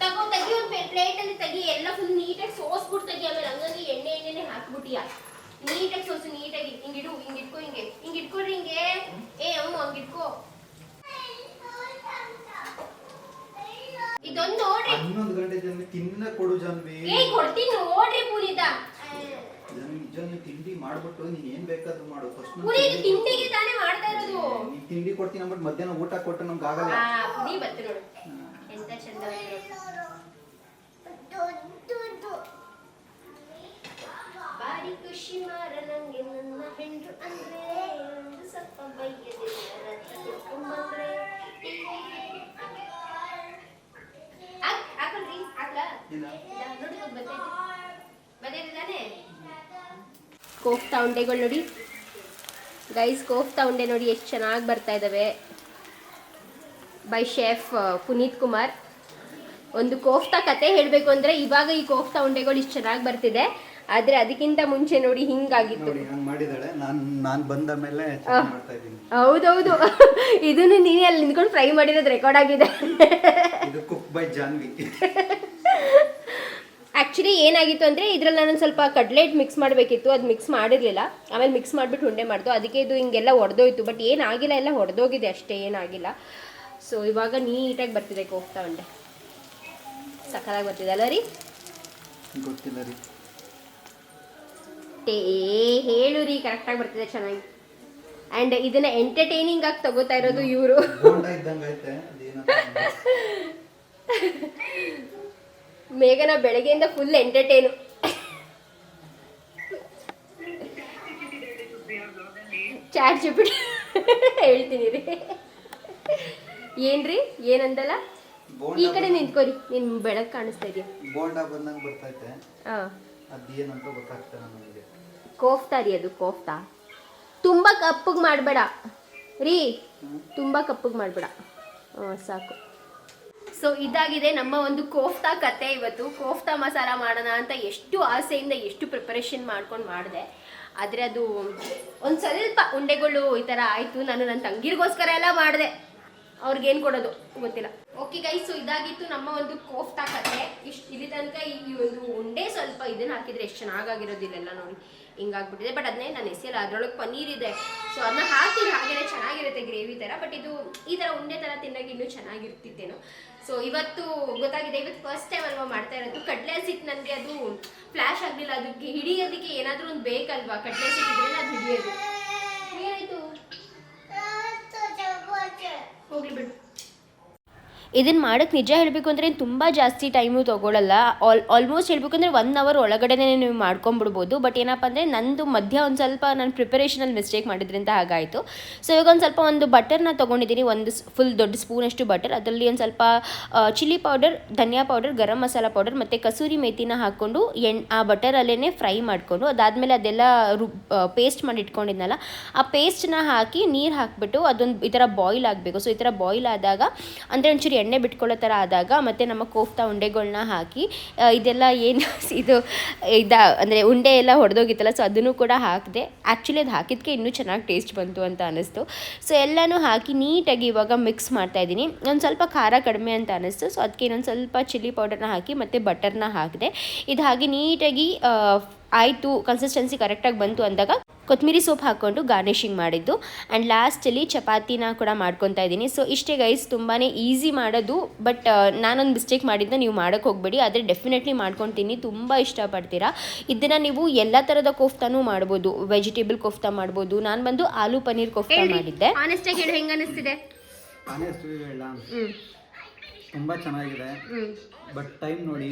ತಗೋ ತೆಗಿ ಒಂದ್ ಪ್ಲೇಟ್ ಅಲ್ಲಿ ತೆಗಿ ಎಲ್ಲ ಫುಲ್ ನೀಟಾಗಿ ಸೋಸ್ಬಿಟ್ಟು ತೆಗಿ ಆಮೇಲೆ ಹಂಗಂದ್ರೆ ಎಣ್ಣೆ ಎಣ್ಣೆನೆ ಹಾಕ್ಬಿಟ್ಟಿಯಾ? ನೀಟಾಗಿ ಸೋಸು ನೀಟಾಗಿ. ಹಿಂಗಿಡು ಹಿಂಗಿಟ್ಕೋ ಹಿಂಗೆ ಹಿಂಗಿಟ್ಕೊಡ್ರಿ ಹಿಂಗೆ. ಏ ಅಮ್ಮ ಹಂಗ್ ಇದೊಂದು ನೋಡ್ರಿ ಹನ್ನೊಂದು ಗಂಟೆ ಜನ್ವಿ ತಿನ್ನ ಕೊಡು ಜನ್ವಿ. ಏ ಕೊಡ್ತೀನಿ ನೋಡ್ರಿ ಪುನೀತ. ಜನ್ವಿ ನಿಜ ನೀನ್ ತಿಂಡಿ ಮಾಡ್ಬಿಟ್ಟು ನೀನ್ ಏನ್ ಬೇಕಾದ್ರೂ ಮಾಡು. ಫಸ್ಟ್ ಇದು ತಿಂಡಿಗೆ ತಾನೇ ಮಾಡ್ತಾ ಇರೋದು. ನೀನ್ ತಿಂಡಿ ಕೊಡ್ತೀನಿ ಅಂದ್ಬಿಟ್ಟು ಮಧ್ಯಾಹ್ನ ಊಟ ಕೊಟ್ಟು ನಮ್ಗೆ ಆಗಲ್ಲ. ಆ ಪುನಿ ಬತ್ತು ನೋಡು. ಎಂತ ಚಂದ ಬಾರಿ ಖುಷಿ ಮಾರ ನಂಗೆ ನನ್ನ ಹೆಂಡ್ರು ಅಂದ್ರೆ. ಒಂದು ಸ್ವಲ್ಪ ಬೈಯದಿಲ್ಲ ರಥ ಕುಟ್ಕೊಂಬಂದ್ರೆ ಹಾಕ್- ಹಾಕಲ್ರಿ ಹಾಕ್ಲಾ? ಇಲ್ಲ. ಇಲ್ಲ, ನೋಡಿ ಇವಾಗ ಬರ್ತೈತೆ. ಬರ್ತೈತೆ ತಾನೇ? ಕೋಫ್ತಾ ಉಂಡೆಗಳು ನೋಡಿ. ಗೈಸ್ ಕೋಫ್ತಾ ಉಂಡೆ ನೋಡಿ ಎಷ್ಟು ಚೆನ್ನಾಗಿ ಬರ್ತಾ ಇದ್ದಾವೆ ಬೈ ಶೆಫ್ ಪುನೀತ್ ಕುಮಾರ್. ಒಂದು ಕೋಫ್ತಾ ಕತೆ ಹೇಳಬೇಕು ಅಂದರೆ ಇವಾಗ ಈ ಕೋಫ್ತಾ ಉಂಡೆಗಳು ಇಷ್ಟು ಚೆನ್ನಾಗಿ ಬರ್ತಿದೆ. ಆದರೆ ಅದಕ್ಕಿಂತ ಮುಂಚೆ ನೋಡಿ ಹಿಂಗಾಗಿತ್ತು. ನೋಡಿ ಹಂಗ್ ಮಾಡಿದಾಳೆ. ನಾನ್ ನಾನ್ ಬಂದ ಮೇಲೆ ಚೆನ್ನಾಗ್ ಮಾಡ್ತಾ ಇದ್ದೀನಿ. ಹೌದೌದು. <laughs> ಇದನ್ನು ನೀನೇ ಅಲ್ಲಿ ನಿಂತ್ಕೊಂಡು ಫ್ರೈ ಮಾಡಿರೋದು ರೆಕಾರ್ಡ್ ಆಗಿದೆ. ಬೈ ಜಾನ್ವಿ ಆ್ಯಕ್ಚುಲಿ ಏನಾಗಿತ್ತು ಅಂದರೆ ಇದರಲ್ಲಿ ನಾನು ಸ್ವಲ್ಪ ಕಡ್ಲೆಟ್ ಮಿಕ್ಸ್ ಮಾಡಬೇಕಿತ್ತು. ಅದು ಮಿಕ್ಸ್ ಮಾಡಿರಲಿಲ್ಲ. ಆಮೇಲೆ ಮಿಕ್ಸ್ ಮಾಡಿಬಿಟ್ಟು ಉಂಡೆ ಮಾಡ್ದು. ಅದಕ್ಕೆ ಇದು ಹಿಂಗೆಲ್ಲ ಒಡೆದೋಯ್ತು. ಬಟ್ ಏನಾಗಿಲ್ಲ ಎಲ್ಲ ಹೊಡೆದೋಗಿದೆ ಅಷ್ಟೇ ಏನಾಗಿಲ್ಲ. ಸೊ ಇವಾಗ ನೀಟಾಗಿ ಬರ್ತಿದೆ ಹೋಗ್ತಾ ಉಂಡೆ. ಸಕ್ಕದಾಗಿ ಬರ್ತಿದೆ ಅಲ್ಲ ರೀ? ಗೊತ್ತಿಲ್ಲ ರೀ. ಟೇ ಹೇಳು ರೀ ಕರೆಕ್ಟಾಗಿ ಬರ್ತಿದೆ ಚೆನ್ನಾಗಿ. ಆ್ಯಂಡ್ ಇದನ್ನ ಎಂಟರ್ಟೈನಿಂಗ್ ಆಗಿ ತಗೋತಾ ಇರೋದು ಇವರು. <laughs> ಮೇಘನ ಬೆಳಗ್ಗೆಯಿಂದ ಫುಲ್ ಎಂಟರ್ಟೈನು ಚಾಟ್ ಜಿಪಿಟಿ ಹೇಳ್ತೀನಿ ರೀ. ಏನ್ರಿ? ಏನಂದಲ್ಲ? ಈ ಕಡೆ ನಿಂತ್ಕೋರಿ. ನಿನ್ ಬೆಳಕ್ ಕಾಣಿಸ್ತಾ ಇದೆಯಾ? ಬಂದಂಗ್ ಬರ್ತೈತೆ ಹಾಂ. ಅದೇನಂತ ಗೊತ್ತಾಗ್ತಾ ನನಗೆ ಕೋಫ್ತಾ ರೀ ಅದು ಕೋಫ್ತಾ. ತುಂಬಾ ಕಪ್ಪಗೆ ಮಾಡಬೇಡ. ರೀ ತುಂಬಾ ಕಪ್ಪಗೆ ಮಾಡಬೇಡ. ಸಾಕು. ಸೊ ಇದಾಗಿದೆ ನಮ್ಮ ಒಂದು ಕೋಫ್ತಾ ಕತೆ ಇವತ್ತು. ಕೋಫ್ತಾ ಮಸಾಲ ಮಾಡೋಣ ಅಂತ ಎಷ್ಟು ಆಸೆಯಿಂದ ಎಷ್ಟು ಪ್ರಿಪರೇಷನ್ ಮಾಡ್ಕೊಂಡು ಮಾಡಿದೆ. ಆದರೆ ಅದು ಒಂದು ಸ್ವಲ್ಪ ಉಂಡೆಗಳು ಈ ಥರ ಆಯಿತು. ನಾನು ನನ್ನ ತಂಗಿರಿಗೋಸ್ಕರ ಎಲ್ಲ ಮಾಡಿದೆ. ಅವ್ರಿಗೇನು ಕೊಡೋದು ಗೊತ್ತಿಲ್ಲ. ಓಕೆ ಗೈ ಸೊ ಇದಾಗಿತ್ತು ನಮ್ಮ ಒಂದು ಕೋಫ್ತಾ ಕತೆ. ಇಷ್ಟು ಇಲ್ಲಿ ತನಕ ಈ ಒಂದು ಉಂಡೆ ಸ್ವಲ್ಪ ಇದನ್ನ ಹಾಕಿದ್ರೆ ಎಷ್ಟು ಚೆನ್ನಾಗಾಗಿರೋದಿಲ್ಲ ನೋಡಿ. ಹಿಂಗಾಗ್ಬಿಟ್ಟಿದೆ. ಬಟ್ ಅದನ್ನೇ ನಾನು ಎಸೆಯಲ್ಲ, ಅದ್ರೊಳಗೆ ಪನ್ನೀರ್ ಇದೆ. ಸೊ ಅದನ್ನ ಹಾಕಿ ಹಾಗೆಲ್ಲ ಚೆನ್ನಾಗಿರುತ್ತೆ ಗ್ರೇವಿ ಥರ ಬಟ್ ಇದು ಈ ಥರ ಉಂಡೆ ಥರ ತಿನ್ನಾಗ ಇನ್ನೂ ಚೆನ್ನಾಗಿರ್ತಿತ್ತೇನೋ. ಸೊ ಇವತ್ತು ಗೊತ್ತಾಗಿದೆ, ಇವತ್ತು ಫಸ್ಟ್ ಟೈಮ್ ಅಲ್ವಾ ಮಾಡ್ತಾ ಇರೋದು. ಕಡಲೆ ಸಿಟ್ಟು ನನಗೆ ಅದು ಫ್ಲ್ಯಾಶ್ ಆಗಲಿಲ್ಲ. ಅದಕ್ಕೆ ಹಿಡಿಯೋದಕ್ಕೆ ಏನಾದರೂ ಒಂದು ಬೇಕಲ್ವಾ? ಕಡಲೆ ಸಿಟ್ಟಿದ್ರೆ ಅದು ಹಿಡಿಯೋದು. ಏನಾಯಿತು? ಹೋಗ್ಲಿ ಬಿಡು. ಇದನ್ನ ಮಾಡೋಕ್ಕೆ ನಿಜ ಹೇಳಬೇಕು ಅಂದರೆ ತುಂಬ ಜಾಸ್ತಿ ಟೈಮು ತೊಗೊಳಲ್ಲ. ಆಲ್ ಆಲ್ಮೋಸ್ಟ್ ಹೇಳಬೇಕು ಅಂದರೆ ಒನ್ ಅವರ್ ಒಳಗಡೆನೇ ನೀವು ಮಾಡ್ಕೊಂಬಿಡ್ಬೋದು ಬಟ್ ಏನಪ್ಪ ಅಂದರೆ ನಂದು ಮಧ್ಯ ಒಂದು ಸ್ವಲ್ಪ ನಾನು ಪ್ರಿಪರೇಷನಲ್ಲಿ ಮಿಸ್ಟೇಕ್ ಮಾಡಿದ್ರಿಂದ ಹಾಗಾಯಿತು. ಸೊ ಇವಾಗ ಒಂದು ಸ್ವಲ್ಪ ಒಂದು ಬಟರ್ನ ತೊಗೊಂಡಿದ್ದೀನಿ ಒಂದು ಫುಲ್ ದೊಡ್ಡ ಸ್ಪೂನಷ್ಟು ಬಟರ್ ಅದರಲ್ಲಿ ಒಂದು ಸ್ವಲ್ಪ ಚಿಲ್ಲಿ ಪೌಡರ್ ಧನಿಯಾ ಪೌಡರ್ ಗರಂ ಮಸಾಲ ಪೌಡರ್ ಮತ್ತು ಕಸೂರಿ ಮೇಥಿನ ಹಾಕ್ಕೊಂಡು ಎಣ್, ಆ ಬಟರಲ್ಲೇ ಫ್ರೈ ಮಾಡಿಕೊಂಡು ಅದಾದಮೇಲೆ ಅದೆಲ್ಲ ರು ಪೇಸ್ಟ್ ಮಾಡಿ ಇಟ್ಕೊಂಡಿದ್ನಲ್ಲ, ಆ ಪೇಸ್ಟ್ನ ಹಾಕಿ ನೀರು ಹಾಕಿಬಿಟ್ಟು ಅದೊಂದು ಈ ಥರ ಬಾಯ್ಲ್ ಆಗಬೇಕು. ಸೊ ಈ ಥರ ಬಾಯ್ಲ್ ಆದಾಗ ಅಂದರೆ ಒಂಚೂರು ಎಣ್ಣೆ ಬಿಟ್ಕೊಳ್ಳೋ ಥರ ಆದಾಗ ಮತ್ತು ನಮ್ಮ ಕೋಫ್ತಾ ಉಂಡೆಗಳನ್ನ ಹಾಕಿ ಇದೆಲ್ಲ ಏನು <laughs> ಇದು, ಇದ, ಅಂದರೆ ಉಂಡೆ ಎಲ್ಲ ಹೊಡೆದೋಗಿತ್ತಲ್ಲ ಸೊ ಅದನ್ನು ಕೂಡ ಹಾಕಿದೆ. ಆ್ಯಕ್ಚುಲಿ ಅದು ಹಾಕಿದ್ದಕ್ಕೆ ಇನ್ನೂ ಚೆನ್ನಾಗಿ ಟೇಸ್ಟ್ ಬಂತು ಅಂತ ಅನ್ನಿಸ್ತು ಸೊ ಎಲ್ಲನೂ ಹಾಕಿ ನೀಟಾಗಿ ಇವಾಗ ಮಿಕ್ಸ್ ಮಾಡ್ತಾ ಇದ್ದೀನಿ. ಒಂದು ಸ್ವಲ್ಪ ಖಾರ ಕಡಿಮೆ ಅಂತ ಅನ್ನಿಸ್ತು ಸೊ ಅದಕ್ಕೆ ಇನ್ನೊಂದು ಸ್ವಲ್ಪ ಚಿಲ್ಲಿ ಪೌಡರ್ನ ಹಾಕಿ ಮತ್ತು ಬಟರ್ನ ಹಾಕಿದೆ. ಇದು ಹಾಗೆ ನೀಟಾಗಿ ಆಯಿತು ಕನ್ಸಿಸ್ಟೆನ್ಸಿ ಕರೆಕ್ಟಾಗಿ ಬಂತು ಅಂದಾಗ ಕೊತ್ತಂಬರಿ ಸೊಪ್ಪು ಹಾಕ್ಕೊಂಡು ಗಾರ್ನಿಷಿಂಗ್ ಮಾಡಿದ್ದು. ಆ್ಯಂಡ್ ಲಾಸ್ಟಲ್ಲಿ ಚಪಾತಿನ ಕೂಡ ಮಾಡ್ಕೊತಾ ಇದ್ದೀನಿ. ಸೊ ಇಷ್ಟೇ ಗೈಸ್ ತುಂಬಾ ಈಸಿ ಮಾಡೋದು. ಬಟ್ ನಾನೊಂದು ಮಿಸ್ಟೇಕ್ ಮಾಡಿದ್ದೆ ನೀವು ಮಾಡೋಕ್ಕೆ ಹೋಗಬೇಡಿ. ಆದರೆ ಡೆಫಿನೆಟ್ಲಿ ಮಾಡ್ಕೊತೀನಿ. ತುಂಬ ಇಷ್ಟಪಡ್ತೀರಾ. ಇದನ್ನು ನೀವು ಎಲ್ಲ ಥರದ ಕೋಫ್ತಾನೂ ಮಾಡ್ಬೋದು. ವೆಜಿಟೇಬಲ್ ಕೋಫ್ತಾ ಮಾಡ್ಬೋದು. ನಾನು ಬಂದು ಆಲೂ ಪನ್ನೀರ್ ಕೋಫ್ತಾ ಮಾಡಿದ್ದೆ. ಆನೆಸ್ಟಾಗಿ ಹೇಳಿ ಹೆಂಗೆ ಅನಿಸ್ತಿದೆ? ತುಂಬ ಚೆನ್ನಾಗಿದೆ. ಬಟ್ ಟೈಮ್ ನೋಡಿ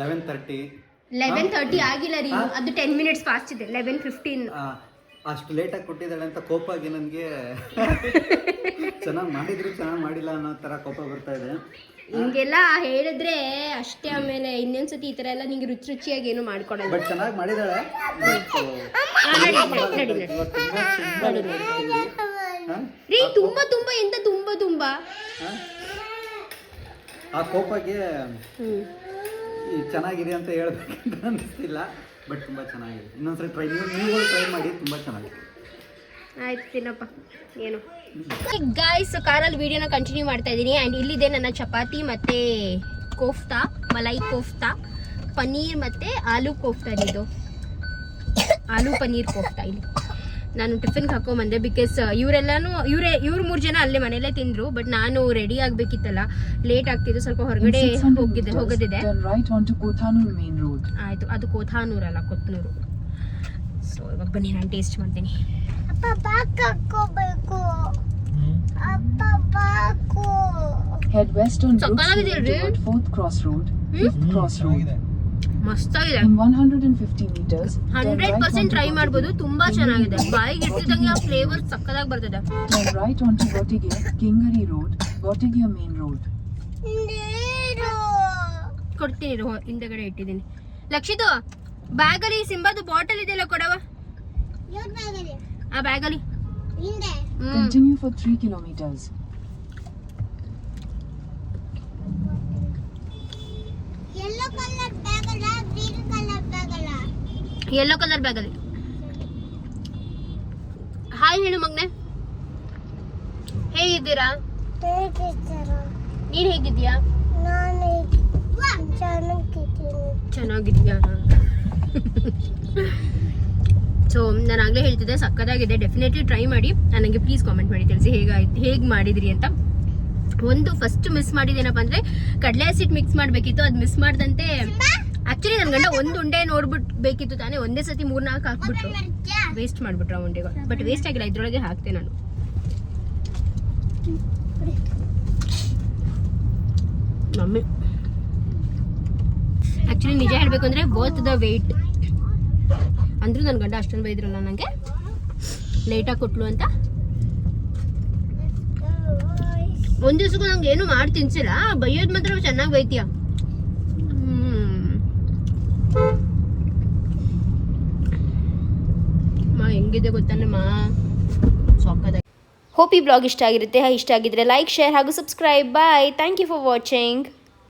ಲೆವೆನ್ ತರ್ಟಿ ಲೆವೆನ್ ತರ್ಟಿ ಆಗಿಲ್ಲ ರೀ. ಅದು ಟೆನ್ ಮಿನಿಟ್ಸ್ ಫಾಸ್ಟ್ ಇದೆ. ಲೆವೆನ್ ಫಿಫ್ಟೀನ್ ಅಷ್ಟು ಲೇಟಾಗಿ ಕೊಟ್ಟಿದ್ದಾಳೆ ಅಂತ ಕೋಪ ಆಗಿ ನನಗೆ. <laughs> ಚೆನ್ನಾಗಿ ಮಾಡಿದ್ರು ಚೆನ್ನಾಗಿ ಮಾಡಿಲ್ಲ ಅನ್ನೋ ಥರ ಕೋಪ ಬರ್ತಾ ಇದೆ. ಹಿಂಗೆಲ್ಲ ಹೇಳಿದ್ರೆ ಅಷ್ಟೇ ಆಮೇಲೆ ಇನ್ನೊಂದ್ಸತಿ ಈ ಥರ ಎಲ್ಲ ನಿಂಗೆ ರುಚಿ ರುಚಿಯಾಗಿ ಏನು ಮಾಡ್ಕೊಡಲ್ಲ. ಬಟ್ ಚೆನ್ನಾಗಿ ಬಟ್ ನಡಿ. ರೀ ತುಂಬಾ ತುಂಬಾ ಎಂತ ತುಂಬಾ ತುಂಬಾ? ಆ ಕೋಪಕ್ಕೆ ಹ್ಮ್. ಚೆನ್ನಾಗಿದೆ ಅಂತ ಹೇಳಬೇಕಂತ ಅನಿಸ್ತಿಲ್ಲ ಬಟ್ ತುಂಬ ಚೆನ್ನಾಗಿದೆ. ಇನ್ನೊಂದ್ಸರಿ ಟ್ರೈ ನೀವು ನೀವು ಟ್ರೈ ಮಾಡಿ ತುಂಬ ಚೆನ್ನಾಗಿದೆ. ಆಯ್ತು ತಿನ್ನಪ್ಪ ಏನು? ಗಾಯ್ಸ್ ಕಾರಲ್ಲಿ ವಿಡಿಯೋನ ಕಂಟಿನ್ಯೂ ಮಾಡ್ತಾ ಇದ್ದೀನಿ. ಆ್ಯಂಡ್ ಇಲ್ಲಿದೆ ನನ್ನ ಚಪಾತಿ ಮತ್ತು ಕೋಫ್ತಾ ಮಲೈ ಕೋಫ್ತಾ ಪನ್ನೀರ್ ಮತ್ತು ಆಲೂ ಕೋಫ್ತಾ ಇದು ಆಲೂ ಪನ್ನೀರ್ ಕೋಫ್ತಾ ಇಲ್ಲಿ. ನಾನು ಟಿಫಿನ್ಗೆ ಹಾಕೊಂಬಂದೆ ಬಿಕಾಸ್ ಇವರೆಲ್ಲನೂ ಇವರೇ ಇವ್ರು ಮೂರು ಜನ ಅಲ್ಲೇ ಮನೆಯಲ್ಲೇ ತಿಂದರು ಬಟ್ ನಾನು ರೆಡಿ ಆಗ್ಬೇಕಿತ್ತಲ್ಲ. ಲೇಟ್ ಆಗ್ತಿದ್ದು ಸ್ವಲ್ಪ ಹೊರಗಡೆ ಹೋಗಿದ್ದೆ ಹೋಗೋದಿದೆ. ಆಯ್ತು ಅದು ಕೋಥಾನೂರ್ ಅಲ್ಲ Main Road. ಆಯಿತು ಅದು ಕೋಥಾನೂರಲ್ಲ ಕೊತ್ನೂರು ಸೊ ಇವಾಗ ಬನ್ನಿ ನಾನು ಟೇಸ್ಟ್ ಮಾಡ್ತೀನಿ. Cross Head west on road Lane ಇಲ್ರಿ? toward 4th Cross Road, 5th Cross Road. ಮಸ್ತಾಗಿದೆ. ಆಗಿದೆ 150 meters, turn hundred percent try ಮಾಡಬಹುದು ಮಾಡ್ಬೋದು ತುಂಬಾ ಚೆನ್ನಾಗಿದೆ. ಬಾಯಿಗೆ ಇಟ್ಟಿದಂಗೆ ಆ ಫ್ಲೇವರ್ ಸಕ್ಕದಾಗಿ ಬರ್ತದೆ. ರೈಟ್ ಆನ್ ಟು ಗೋಟಿಗೆ ಕಿಂಗರಿ ರೋಡ್ ಗೋಟಿಗೆ ಮೇನ್ ರೋಡ್ ಕೊಡ್ತೀನಿ ಹಿಂದೆಗಡೆ ಇಟ್ಟಿದ್ದೀನಿ. ಲಕ್ಷಿತು ಬ್ಯಾಗಲ್ಲಿ ಸಿಂಬಾದು ಬಾಟಲ್ ಇದೆಯಲ್ಲ ಕೊಡವ? ಆ ಬ್ಯಾಗಲ್ಲಿ. ಹಿಂದೆ. Continue for 3 kilometers. Yellow colour ಬ್ಯಾಗಲ್ಲ green colour ಬ್ಯಾಗಲ್ಲ ಯೆಲ್ಲೋ ಕಲರ್ ಬ್ಯಾಗಲ್ಲಿ ಹಾಯ್ ಹೇಳು ಮಗ್ನೆ. ಹೇಗಿದ್ದೀರಾ? ನೀನ್ ಹೇಗಿದ್ಯಾ ಚೆನ್ನಾಗಿದ್ಯಾ ಸೊ ನಾನು ಆಗಲೇ ಹೇಳ್ತಿದ್ದೆ ಸಕ್ಕದಾಗಿದೆ ಡೆಫಿನೆಟ್ಲಿ ಟ್ರೈ ಮಾಡಿ. ನನಗೆ ಪ್ಲೀಸ್ ಕಾಮೆಂಟ್ ಮಾಡಿ ತಿಳಿಸಿ ಹೇಗಾಯ್ತು ಹೇಗೆ ಮಾಡಿದ್ರಿ ಅಂತ. ಒಂದು ಫಸ್ಟ್ ಮಿಸ್ ಮಾಡಿದ್ದೇನಪ್ಪ ಅಂದರೆ ಕಡಲೆ ಹಸಿಟ್ಟು ಮಿಕ್ಸ್ ಮಾಡಬೇಕಿತ್ತು. ಅದು ಮಿಸ್ ಮಾಡ್ದಂತೆ ಆ್ಯಕ್ಚುಲಿ ನನ್ನ ಗಂಡ ಒಂದು ಉಂಡೆ ನೋಡ್ಬಿಟ್ಟು ಬೇಕಿತ್ತು ತಾನೇ ಒಂದೇ ಸತಿ ಮೂರ್ನಾಲ್ಕು ಹಾಕ್ಬಿಟ್ಟು ವೇಸ್ಟ್ ಮಾಡ್ಬಿಟ್ರು ಆ ಉಂಡೆಗಳು. ಬಟ್ ವೇಸ್ಟ್ ಆಗಿಲ್ಲ ಇದ್ರೊಳಗೆ ಹಾಕ್ತೆ ನಾನು. ಮಮ್ಮಿ. ಆ್ಯಕ್ಚುಲಿ ನಿಜ ಹೇಳ್ಬೇಕು ಅಂದರೆ ವರ್ತ್ ದ ವೆಯ್ಟ್ ಅಂದ್ರೂ ನನ್ನ ಗಂಡ ಅಷ್ಟೊಂದು ಬೈದ್ರಲ್ಲ ನನಗೆ ಲೇಟಾಗಿ ಕೊಟ್ಲು ಅಂತ. ಒಂದು ದಿವ್ಸಕ್ಕೂ ನಂಗೆ ಏನು ಮಾಡಿ ತಿನ್ಸಿಲ್ಲ ಬೈಯೋದು ಮಾತ್ರ ಚೆನ್ನಾಗಿ ಬೈತೀಯ. ಮಾ, ಹೆಂಗಿದೆ ಗೊತ್ತಾನೆ ಮಾ? ಹೋಪ್ ಬ್ಲಾಗ್ ಇಷ್ಟ ಆಗಿರುತ್ತೆ. ಇಷ್ಟ ಆಗಿದ್ರೆ ಲೈಕ್ ಶೇರ್ ಹಾಗೂ subscribe bye thank you for watching